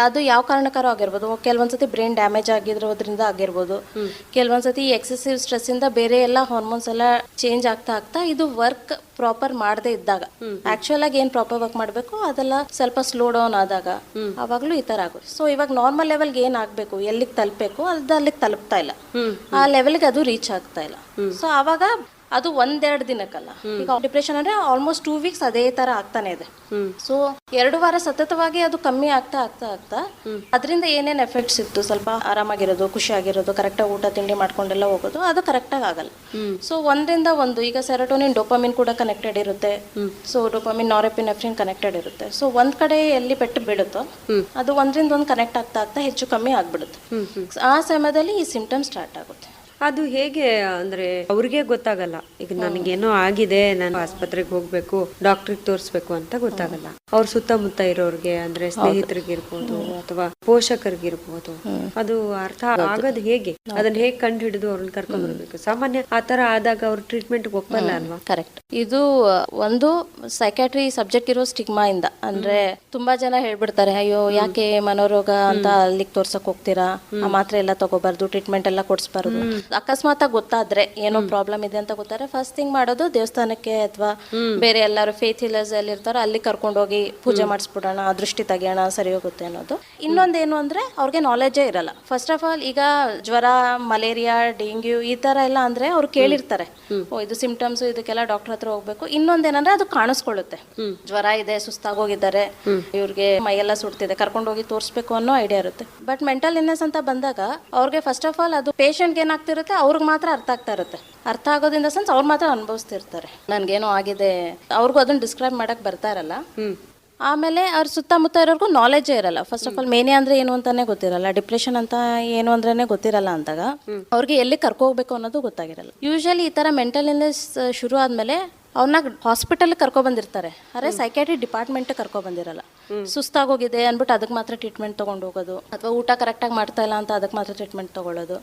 ಅದು ಯಾವ ಕಾರಣಕ್ಕಾರು ಆಗಿರ್ಬೋದು. ಕೆಲವೊಂದ್ಸತಿ ಬ್ರೈನ್ ಡ್ಯಾಮೇಜ್ ಆಗಿರೋದ್ರಿಂದ ಆಗಿರ್ಬೋದು. ಕೆಲವೊಂದ್ಸತಿ ಎಕ್ಸೆಸಿವ್ ಸ್ಟ್ರೆಸ್ ಇಂದ ಬೇರೆ ಎಲ್ಲ ಹಾರ್ಮೋನ್ಸ್ ಎಲ್ಲ ಚೇಂಜ್ ಆಗ್ತಾ ಆಗ್ತಾ ಇದು ವರ್ಕ್ ಪ್ರಾಪರ್ ಮಾಡದೇ ಇದ್ದಾಗ. ಆಕ್ಚುಯಲ್ ಆಗಿ ಏನ್ ಪ್ರಾಪರ್ ವರ್ಕ್ ಮಾಡಬೇಕು ಅದೆಲ್ಲ ಸ್ವಲ್ಪ ಸ್ಲೋ ಡೌನ್ ಆದಾಗ ಅವಾಗ್ಲೂ ಈ ತರ ಆಗುತ್ತೆ ಸೊ ಇವಾಗ ನಾರ್ಮಲ್ ಲೆವೆಲ್ಗೆ ಏನ್ ಆಗ್ಬೇಕು ಎಲ್ಲಿಗೆ ತಲುಪಬೇಕು ಅದು ಅಲ್ಲಿಗೆ ತಲುಪ್ತಾ ಇಲ್ಲ. ಆ ಲೆವೆಲ್ಗೆ ಅದು ರೀಚ್ ಆಗ್ತಾ ಇಲ್ಲ. ಸೊ ಅವಾಗ ಅದು ಒಂದೆರಡು ದಿನಕ್ಕಲ್ಲ. ಈಗ ಡಿಪ್ರೆಷನ್ ಅಂದ್ರೆ ಆಲ್ಮೋಸ್ಟ್ ಟೂ ವೀಕ್ಸ್ ಅದೇ ತರ ಆಗ್ತಾನೆ ಇದೆ. ಸೊ ಎರಡು ವಾರ ಸತತವಾಗಿ ಅದು ಕಮ್ಮಿ ಆಗ್ತಾ ಆಗ್ತಾ ಆಗ್ತಾ ಅದರಿಂದ ಏನೇನ್ ಎಫೆಕ್ಟ್ಸ್ ಇತ್ತು? ಸ್ವಲ್ಪ ಆರಾಮಾಗಿರೋದು ಖುಷಿಯಾಗಿರೋದು ಕರೆಕ್ಟಾಗಿ ಊಟ ತಿಂಡಿ ಮಾಡ್ಕೊಂಡೆಲ್ಲ ಹೋಗೋದು ಅದು ಕರೆಕ್ಟಾಗಿ ಆಗಲ್ಲ. ಸೊ ಒಂದರಿಂದ ಒಂದು ಈಗ ಸೆರಟೋನಿನ್ ಡೋಪಮಿನ್ ಕೂಡ ಕನೆಕ್ಟೆಡ್ ಇರುತ್ತೆ. ಸೊ ಡೋಪಮಿನ್ ನಾರೆಪಿನೆಫ್ರಿನ್ ಕನೆಕ್ಟೆಡ್ ಇರುತ್ತೆ. ಸೊ ಒಂದ್ ಕಡೆ ಎಲ್ಲಿ ಪೆಟ್ಟು ಬಿಡುತ್ತೋ ಅದು ಒಂದರಿಂದ ಒಂದು ಕನೆಕ್ಟ್ ಆಗ್ತಾ ಆಗ್ತಾ ಹೆಚ್ಚು ಕಮ್ಮಿ ಆಗ್ಬಿಡುತ್ತೆ. ಆ ಸಮಯದಲ್ಲಿ ಈ ಸಿಂಪ್ಟಮ್ ಸ್ಟಾರ್ಟ್ ಆಗುತ್ತೆ. ಅದು ಹೇಗೆ ಅಂದ್ರೆ ಅವ್ರಿಗೆ ಗೊತ್ತಾಗಲ್ಲ. ಈಗ ನನಗೇನೋ ಆಗಿದೆ ನಾನು ಆಸ್ಪತ್ರೆಗೆ ಹೋಗ್ಬೇಕು ಡಾಕ್ಟ್ರಿಗೆ ತೋರಿಸ್ಬೇಕು ಅಂತ ಗೊತ್ತಾಗಲ್ಲ. ಅವ್ರ ಸುತ್ತಮುತ್ತ ಇರೋರ್ಗೆ ಅಂದ್ರೆ ಸ್ನೇಹಿತರಿಗಿರ್ಬೋದು ಅಥವಾ ಪೋಷಕರಿಗಿರ್ಬೋದು ಅದು ಅರ್ಥ ಆಗೋದು ಹೇಗೆ? ಅದನ್ನ ಹೇಗೆ ಕಂಡು ಹಿಡಿದು ಅವ್ರನ್ನ ಕರ್ಕೊಂಡ್ ಬರ್ಬೇಕು? ಸಾಮಾನ್ಯ ಆತರ ಆದಾಗ ಅವ್ರ ಟ್ರೀಟ್ಮೆಂಟ್ ಒಪ್ಪಲ್ಲ ಅಲ್ವಾ? ಕರೆಕ್ಟ್ ಇದು ಒಂದು ಸೈಕ್ಯಾಟ್ರಿ ಸಬ್ಜೆಕ್ಟ್ ಇರೋ ಸ್ಟಿಗ್ಮಾ ಇಂದ. ಅಂದ್ರೆ ತುಂಬಾ ಜನ ಹೇಳ್ಬಿಡ್ತಾರೆ ಅಯ್ಯೋ ಯಾಕೆ ಮನೋರೋಗ ಅಂತ ಅಲ್ಲಿಗೆ ತೋರ್ಸಕ್ ಹೋಗ್ತೀರಾ? ಆ ಮಾತ್ರೆ ಎಲ್ಲ ತಗೋಬಾರ್ದು ಟ್ರೀಟ್ಮೆಂಟ್ ಎಲ್ಲ ಕೊಡ್ಸ್ಬಾರ್ದು. ಅಕಸ್ಮಾತ್ ಗೊತ್ತಾದ್ರೆ ಏನೋ ಪ್ರಾಬ್ಲಮ್ ಇದೆ ಅಂತ ಗೊತ್ತಾದ್ರೆ ಫಸ್ಟ್ ಥಿಂಗ್ ಮಾಡೋದು ದೇವಸ್ಥಾನಕ್ಕೆ ಅಥವಾ ಬೇರೆ ಎಲ್ಲಾರು ಫೇತ್ ಹಿಲರ್ಸ್ ಅಲ್ಲಿ ಇರ್ತಾರೋ ಅಲ್ಲಿ ಕರ್ಕೊಂಡೋಗಿ ಪೂಜೆ ಮಾಡಿಸ್ಬಿಡೋಣ ದೃಷ್ಟಿ ತೆಗಿಯೋಣ ಸರಿ ಹೋಗುತ್ತೆ ಅನ್ನೋದು. ಇನ್ನೊಂದೇನು ಅಂದ್ರೆ ಅವ್ರಿಗೆ ನಾಲೆಜೇ ಇರಲ್ಲ. ಫಸ್ಟ್ ಆಫ್ ಆಲ್ ಈಗ ಜ್ವರ ಮಲೇರಿಯಾ ಡೆಂಗ್ಯೂ ಈ ತರ ಎಲ್ಲ ಅಂದ್ರೆ ಅವ್ರು ಕೇಳಿರ್ತಾರೆ. ಓ ಇದು ಸಿಂಪ್ಟಮ್ಸ್ ಇದಕ್ಕೆಲ್ಲ ಡಾಕ್ಟರ್ ಹತ್ರ ಹೋಗ್ಬೇಕು. ಇನ್ನೊಂದೇನಂದ್ರೆ ಅದು ಕಾಣಿಸ್ಕೊಳ್ಳುತ್ತೆ. ಜ್ವರ ಇದೆ ಸುಸ್ತಾಗೋಗಿದ್ದಾರೆ ಇವ್ರಿಗೆ ಮೈಯೆಲ್ಲ ಸುಡ್ತಿದೆ ಕರ್ಕೊಂಡೋಗಿ ತೋರಿಸ್ಬೇಕು ಅನ್ನೋ ಐಡಿಯಾ ಇರುತ್ತೆ. ಬಟ್ ಮೆಂಟಲ್ ಇಲ್ನೆಸ್ ಅಂತ ಬಂದಾಗ ಅವ್ರಿಗೆ ಫಸ್ಟ್ ಆಫ್ ಆಲ್ ಅದು ಪೇಷಂಟ್ಗೆ ಏನಾಗ್ತಿರುತ್ತೆ? ಅವ್ರಿಗೆ ಮಾತ್ರ ಅರ್ಥ ಆಗ್ತಾ ಇರುತ್ತೆ. ಅರ್ಥ ಆಗೋದ್ರಿಂದ ಸೆನ್ಸ್ ಅವ್ರು ಮಾತ್ರ ಅನುಭವಿಸ್ತಿರ್ತಾರೆ. ನನ್ಗೇನೋ ಆಗಿದೆ. ಅವ್ರಿಗೂ ಅದನ್ನ ಡಿಸ್ಕ್ರೈಬ್ ಮಾಡಕ್ ಬರ್ತಾ ಇರಲ್ಲ. ಆಮೇಲೆ ಅವ್ರ ಸುತ್ತಮುತ್ತ ಇರೋರ್ಗು ನಾಲೆಜೇ ಇರಲ್ಲ. ಫಸ್ಟ್ ಆಫ್ ಆಲ್ ಮೇನೆ ಅಂದ್ರೆ ಏನು ಅಂತಾನೆ ಗೊತ್ತಿರಲ್ಲ. ಡಿಪ್ರೆಷನ್ ಅಂತ ಏನು ಅಂದ್ರೇನೆ ಗೊತ್ತಿರಲ್ಲ ಅಂದಾಗ. ಅವ್ರಿಗೆ ಎಲ್ಲಿ ಕರ್ಕೋಗ್ಬೇಕು ಅನ್ನೋದು ಗೊತ್ತಾಗಿರಲ್ಲ. ಯೂಶಲಿ ಈ ತರ ಮೆಂಟಲ್ ಇಲ್ನೆಸ್ ಶುರು ಆದ್ಮೇಲೆ ಅವ್ರನ್ನ ಹಾಸ್ಪಿಟಲ್ ಕರ್ಕೊ ಬಂದಿರ್ತಾರೆ. ಅರೆ ಸೈಕ್ಯಾಟ್ರಿ ಡಿಪಾರ್ಟ್ಮೆಂಟ್ ಕರ್ಕೊ ಬಂದಿರಲ್ಲ. ಸುಸ್ತಾಗೋಗಿದೆ ಅಂದ್ಬಿಟ್ಟು ಅದಕ್ಕೆ ಮಾತ್ರ ಟ್ರೀಟ್ಮೆಂಟ್ ತಗೊಂಡು ಹೋಗೋದು ಅಥವಾ ಊಟ ಕರೆಕ್ಟಾಗಿ ಮಾಡ್ತಾ ಇಲ್ಲ ಅಂತ ಅದಕ್ಕೆ ಮಾತ್ರ ಟ್ರೀಟ್ಮೆಂಟ್ ತಗೊಳ್ಳೋದು.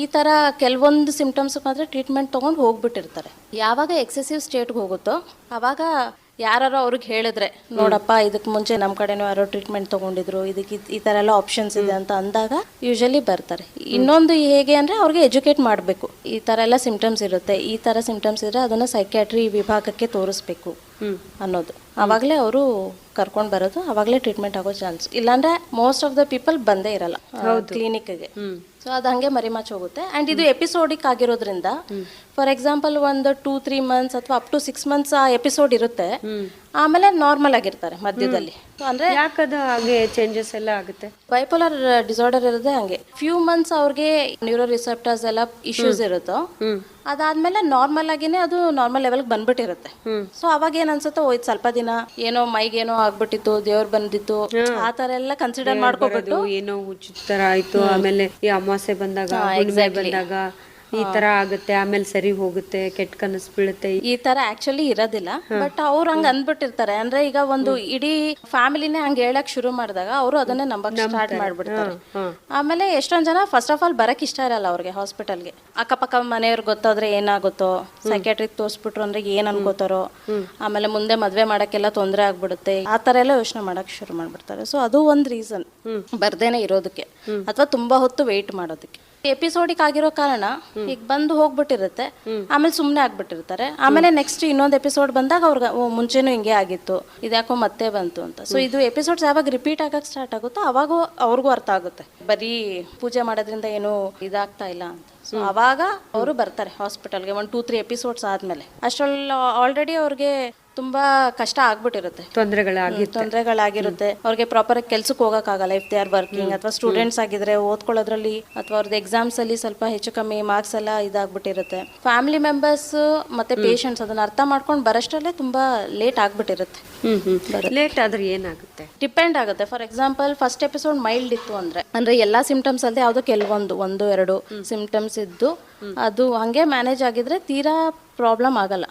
ಈ ತರ ಕೆಲವೊಂದು ಸಿಂಪ್ಟಮ್ಸ್ ಮಾತ್ರ ಟ್ರೀಟ್ಮೆಂಟ್ ತಗೊಂಡು ಹೋಗ್ಬಿಟ್ಟಿರ್ತಾರೆ. ಯಾವಾಗ ಎಕ್ಸೆಸಿವ್ ಸ್ಟೇಟ್ಗೆ ಹೋಗುತ್ತೋ ಅವಾಗ ಯಾರು ಅವ್ರಿಗೆ ಹೇಳಿದ್ರೆ ನೋಡಪ್ಪ ಇದಕ್ಕೆ ಮುಂಚೆ ನಮ್ಮ ಕಡೆನೂ ಯಾರೋ ಟ್ರೀಟ್ಮೆಂಟ್ ತಗೊಂಡಿದ್ರು ಇದಕ್ಕೆ ಈ ಥರ ಎಲ್ಲ ಆಪ್ಷನ್ಸ್ ಇದೆ ಅಂತ ಅಂದಾಗ ಯೂಶಲಿ ಬರ್ತಾರೆ. ಇನ್ನೊಂದು ಹೇಗೆ ಅಂದರೆ ಅವ್ರಿಗೆ ಎಜುಕೇಟ್ ಮಾಡಬೇಕು. ಈ ಥರ ಎಲ್ಲ ಸಿಂಪ್ಟಮ್ಸ್ ಇರುತ್ತೆ. ಈ ಥರ ಸಿಂಪ್ಟಮ್ಸ್ ಇದ್ರೆ ಅದನ್ನು ಸೈಕ್ಯಾಟ್ರಿ ವಿಭಾಗಕ್ಕೆ ತೋರಿಸ್ಬೇಕು ಅನ್ನೋದು. ಆವಾಗಲೇ ಅವರು ಕರ್ಕೊಂಡು ಬರೋದು ಆವಾಗಲೇ ಟ್ರೀಟ್ಮೆಂಟ್ ಆಗೋ ಚಾನ್ಸ್ ಇಲ್ಲಾಂದ್ರೆ ಮೋಸ್ಟ್ ಆಫ್ ದ ಪೀಪಲ್ ಬಂದೇ ಇರಲ್ಲ ಕ್ಲಿನಿಕ್ಗೆ ಸೊ ಅದು ಹಂಗೆ ಮರಿಮಾಚ್ ಹೋಗುತ್ತೆ. ಅಂಡ್ ಇದು ಎಪಿಸೋಡಿಕ್ ಆಗಿರೋದ್ರಿಂದ ಫಾರ್ ಎಕ್ಸಾಂಪಲ್ ಒಂದು ಟೂ ತ್ರೀ ಮಂತ್ಸ್ ಅಥವಾ ಅಪ್ ಟು ಸಿಕ್ಸ್ ಮಂತ್ಸ್ ಆ ಎಪಿಸೋಡ್ ಇರುತ್ತೆ. ಆಮೇಲೆ ನಾರ್ಮಲ್ ಆಗಿರ್ತಾರೆ ಮಧ್ಯದಲ್ಲಿ. ಅಂದ್ರೆ ಯಾಕದು ಹಾಗೆ ಚೇಂಜಸ್ ಎಲ್ಲ ಆಗುತ್ತೆ? ಬೈಪೋಲರ್ ಡಿಸಾರ್ಡರ್ ಇರೋದೇ ಹಂಗೆ. ಫ್ಯೂ ಮಂತ್ಸ್ ಅವ್ರಿಗೆ ನ್ಯೂರೋ ರಿಸೆಪ್ಟರ್ಸ್ ಎಲ್ಲ ಇಶ್ಯೂಸ್ ಇರುತ್ತೋ ಅದಾದ್ಮೇಲೆ ನಾರ್ಮಲ್ ಆಗಿನೇ ಅದು ನಾರ್ಮಲ್ ಲೆವೆಲ್ಗೆ ಬಂದ್ಬಿಟ್ಟಿರುತ್ತೆ. ಸೊ ಅವಾಗ ಏನ್ ಅನ್ಸುತ್ತೋ ಹೋಯ್ತು ಸ್ವಲ್ಪ ದಿನ ಏನೋ ಮೈಗೆ ಏನೋ ಆಗ್ಬಿಟ್ಟಿತ್ತು ದೇವ್ರು ಬಂದಿತ್ತು ಆ ತರ ಎಲ್ಲ ಕನ್ಸಿಡರ್ ಮಾಡ್ಕೊಬಿಟ್ಟು ಏನೋ ಹುಚ್ಚು ತರ ಆಯ್ತು ಆಮೇಲೆ ಈ ಅಮಾವಾಸ್ಯೆ ಬಂದಾಗ ಹುಣ್ಣಿಮೆ ಬಂದಾಗ ಈ ತರ ಆಗುತ್ತೆ ಆಮೇಲೆ ಸರಿ ಹೋಗುತ್ತೆ ಕೆಟ್ಟ ಕನಸು ಬೀಳುತ್ತೆ. ಈ ತರ ಆಕ್ಚುಲಿ ಇರೋದಿಲ್ಲ ಬಟ್ ಅವ್ರು ಹಂಗ ಅಂದ್ಬಿಟ್ಟಿರ್ತಾರೆ. ಅಂದ್ರೆ ಈಗ ಒಂದು ಇಡೀ ಫ್ಯಾಮಿಲಿನೇ ಹಂಗ ಹೇಳಕ್ ಶುರು ಮಾಡಿದಾಗ ಅವರು ಅದನ್ನೇ ನಂಬಕ್ ಸ್ಟಾರ್ಟ್ ಮಾಡ್ಬಿಡ್ತಾರೆ. ಆಮೇಲೆ ಎಷ್ಟೊಂದ್ ಜನ ಫಸ್ಟ್ ಆಫ್ ಆಲ್ ಬರಕ್ ಇಷ್ಟ ಇರಲ್ಲ ಅವ್ರಿಗೆ ಹಾಸ್ಪಿಟಲ್ಗೆ ಅಕ್ಕಪಕ್ಕ ಮನೆಯವ್ರಿಗೆ ಗೊತ್ತಾದ್ರೆ ಏನಾಗುತ್ತೋ ಸೈಕ್ಯಾಟ್ರಿಕ್ ತೋರಿಸ್ಬಿಟ್ರು ಅಂದ್ರೆ ಏನ್ ಅನ್ಕೋತಾರೋ ಆಮೇಲೆ ಮುಂದೆ ಮದ್ವೆ ಮಾಡಕ್ಕೆಲ್ಲ ತೊಂದರೆ ಆಗ್ಬಿಡುತ್ತೆ ಆ ತರ ಎಲ್ಲ ಯೋಚನೆ ಮಾಡಕ್ ಶುರು ಮಾಡ್ಬಿಡ್ತಾರೆ. ಸೊ ಅದು ಒಂದ್ ರೀಸನ್ ಬರ್ದೇನೆ ಇರೋದಕ್ಕೆ. ಅಥವಾ ತುಂಬಾ ಹೊತ್ತು ವೆಯ್ಟ್ ಮಾಡೋದಕ್ಕೆ. ಎಪಿಸೋಡಿಕ್ ಆಗಿರೋ ಕಾರಣ ಈಗ ಬಂದು ಹೋಗ್ಬಿಟ್ಟಿರುತ್ತೆ. ಆಮೇಲೆ ಸುಮ್ಮನೆ ಆಗ್ಬಿಟ್ಟಿರ್ತಾರೆ. ಆಮೇಲೆ ನೆಕ್ಸ್ಟ್ ಇನ್ನೊಂದು ಎಪಿಸೋಡ್ ಬಂದಾಗ ಅವ್ರಿಗೆ ಓ ಮುಂಚೆನೂ ಹಿಂಗೆ ಆಗಿತ್ತು. ಇದ್ಯಾಕೋ ಮತ್ತೆ ಬಂತು ಅಂತ. ಸೊ ಇದು ಎಪಿಸೋಡ್ಸ್ ಯಾವಾಗ ರಿಪೀಟ್ ಆಗಕ್ಕೆ ಸ್ಟಾರ್ಟ್ ಆಗುತ್ತೋ ಅವಾಗ ಅವ್ರಿಗೂ ಅರ್ಥ ಆಗುತ್ತೆ. ಬರೀ ಪೂಜೆ ಮಾಡೋದ್ರಿಂದ ಏನು ಇದಾಗ್ತಾ ಇಲ್ಲ ಅಂತ. ಸೊ ಅವಾಗ ಅವರು ಬರ್ತಾರೆ ಹಾಸ್ಪಿಟಲ್ಗೆ ಒಂದು ಟೂ ತ್ರೀ ಎಪಿಸೋಡ್ಸ್ ಆದ್ಮೇಲೆ. ಅಷ್ಟರಲ್ಲಿ ಆಲ್ರೆಡಿ ಅವ್ರಿಗೆ ತುಂಬಾ ಕಷ್ಟ ಆಗ್ಬಿಟ್ಟಿರುತ್ತೆ. ತೊಂದರೆಗಳಾಗಿ ತೊಂದರೆಗಳಾಗಿರುತ್ತೆ. ಅವ್ರಿಗೆ ಪ್ರಾಪರ್ ಕೆಲ್ಸಕ್ಕೆ ಹೋಗಕ್ಕಾಗಲ್ಲ ಇಫ್ ದೇ ಆರ್ ವರ್ಕಿಂಗ್ ಅಥವಾ ಸ್ಟೂಡೆಂಟ್ಸ್ ಆಗಿದ್ರೆ ಓದ್ಕೊಳ್ಳೋದ್ರಲ್ಲಿ ಅಥವಾ ಅವ್ರದ್ದು ಎಕ್ಸಾಮ್ಸ್ ಅಲ್ಲಿ ಸ್ವಲ್ಪ ಹೆಚ್ಚು ಕಮ್ಮಿ ಮಾರ್ಕ್ಸ್ ಎಲ್ಲ ಇದಾಗ್ಬಿಟ್ಟಿರುತ್ತೆ. ಫ್ಯಾಮಿಲಿ ಮೆಂಬರ್ಸ್ ಮತ್ತೆ ಪೇಷಂಟ್ಸ್ ಅದನ್ನ ಅರ್ಥ ಮಾಡ್ಕೊಂಡು ಬರೋಷ್ಟರಲ್ಲೇ ತುಂಬಾ ಲೇಟ್ ಆಗ್ಬಿಟ್ಟಿರುತ್ತೆ. ಲೇಟ್ ಆದ್ರೆ ಏನಾಗುತ್ತೆ? ಡಿಪೆಂಡ್ ಆಗುತ್ತೆ. For example first episode mild ಇತ್ತು ಅಂದ್ರೆ ಅಂದ್ರೆ ಎಲ್ಲಾ ಸಿಂಪ್ಟಮ್ಸ್ ಅಲ್ಲದೆ ಯಾವುದೋ ಕೆಲವೊಂದು ಒಂದು ಎರಡು ಸಿಂಪ್ಟಮ್ಸ್ ಇದ್ದು ಅದು ಹಂಗೆ ಮ್ಯಾನೇಜ್ ಆಗಿದ್ರೆ ತೀರಾ ಪ್ರಾಬ್ಲಮ್ ಆಗಲ್ಲ.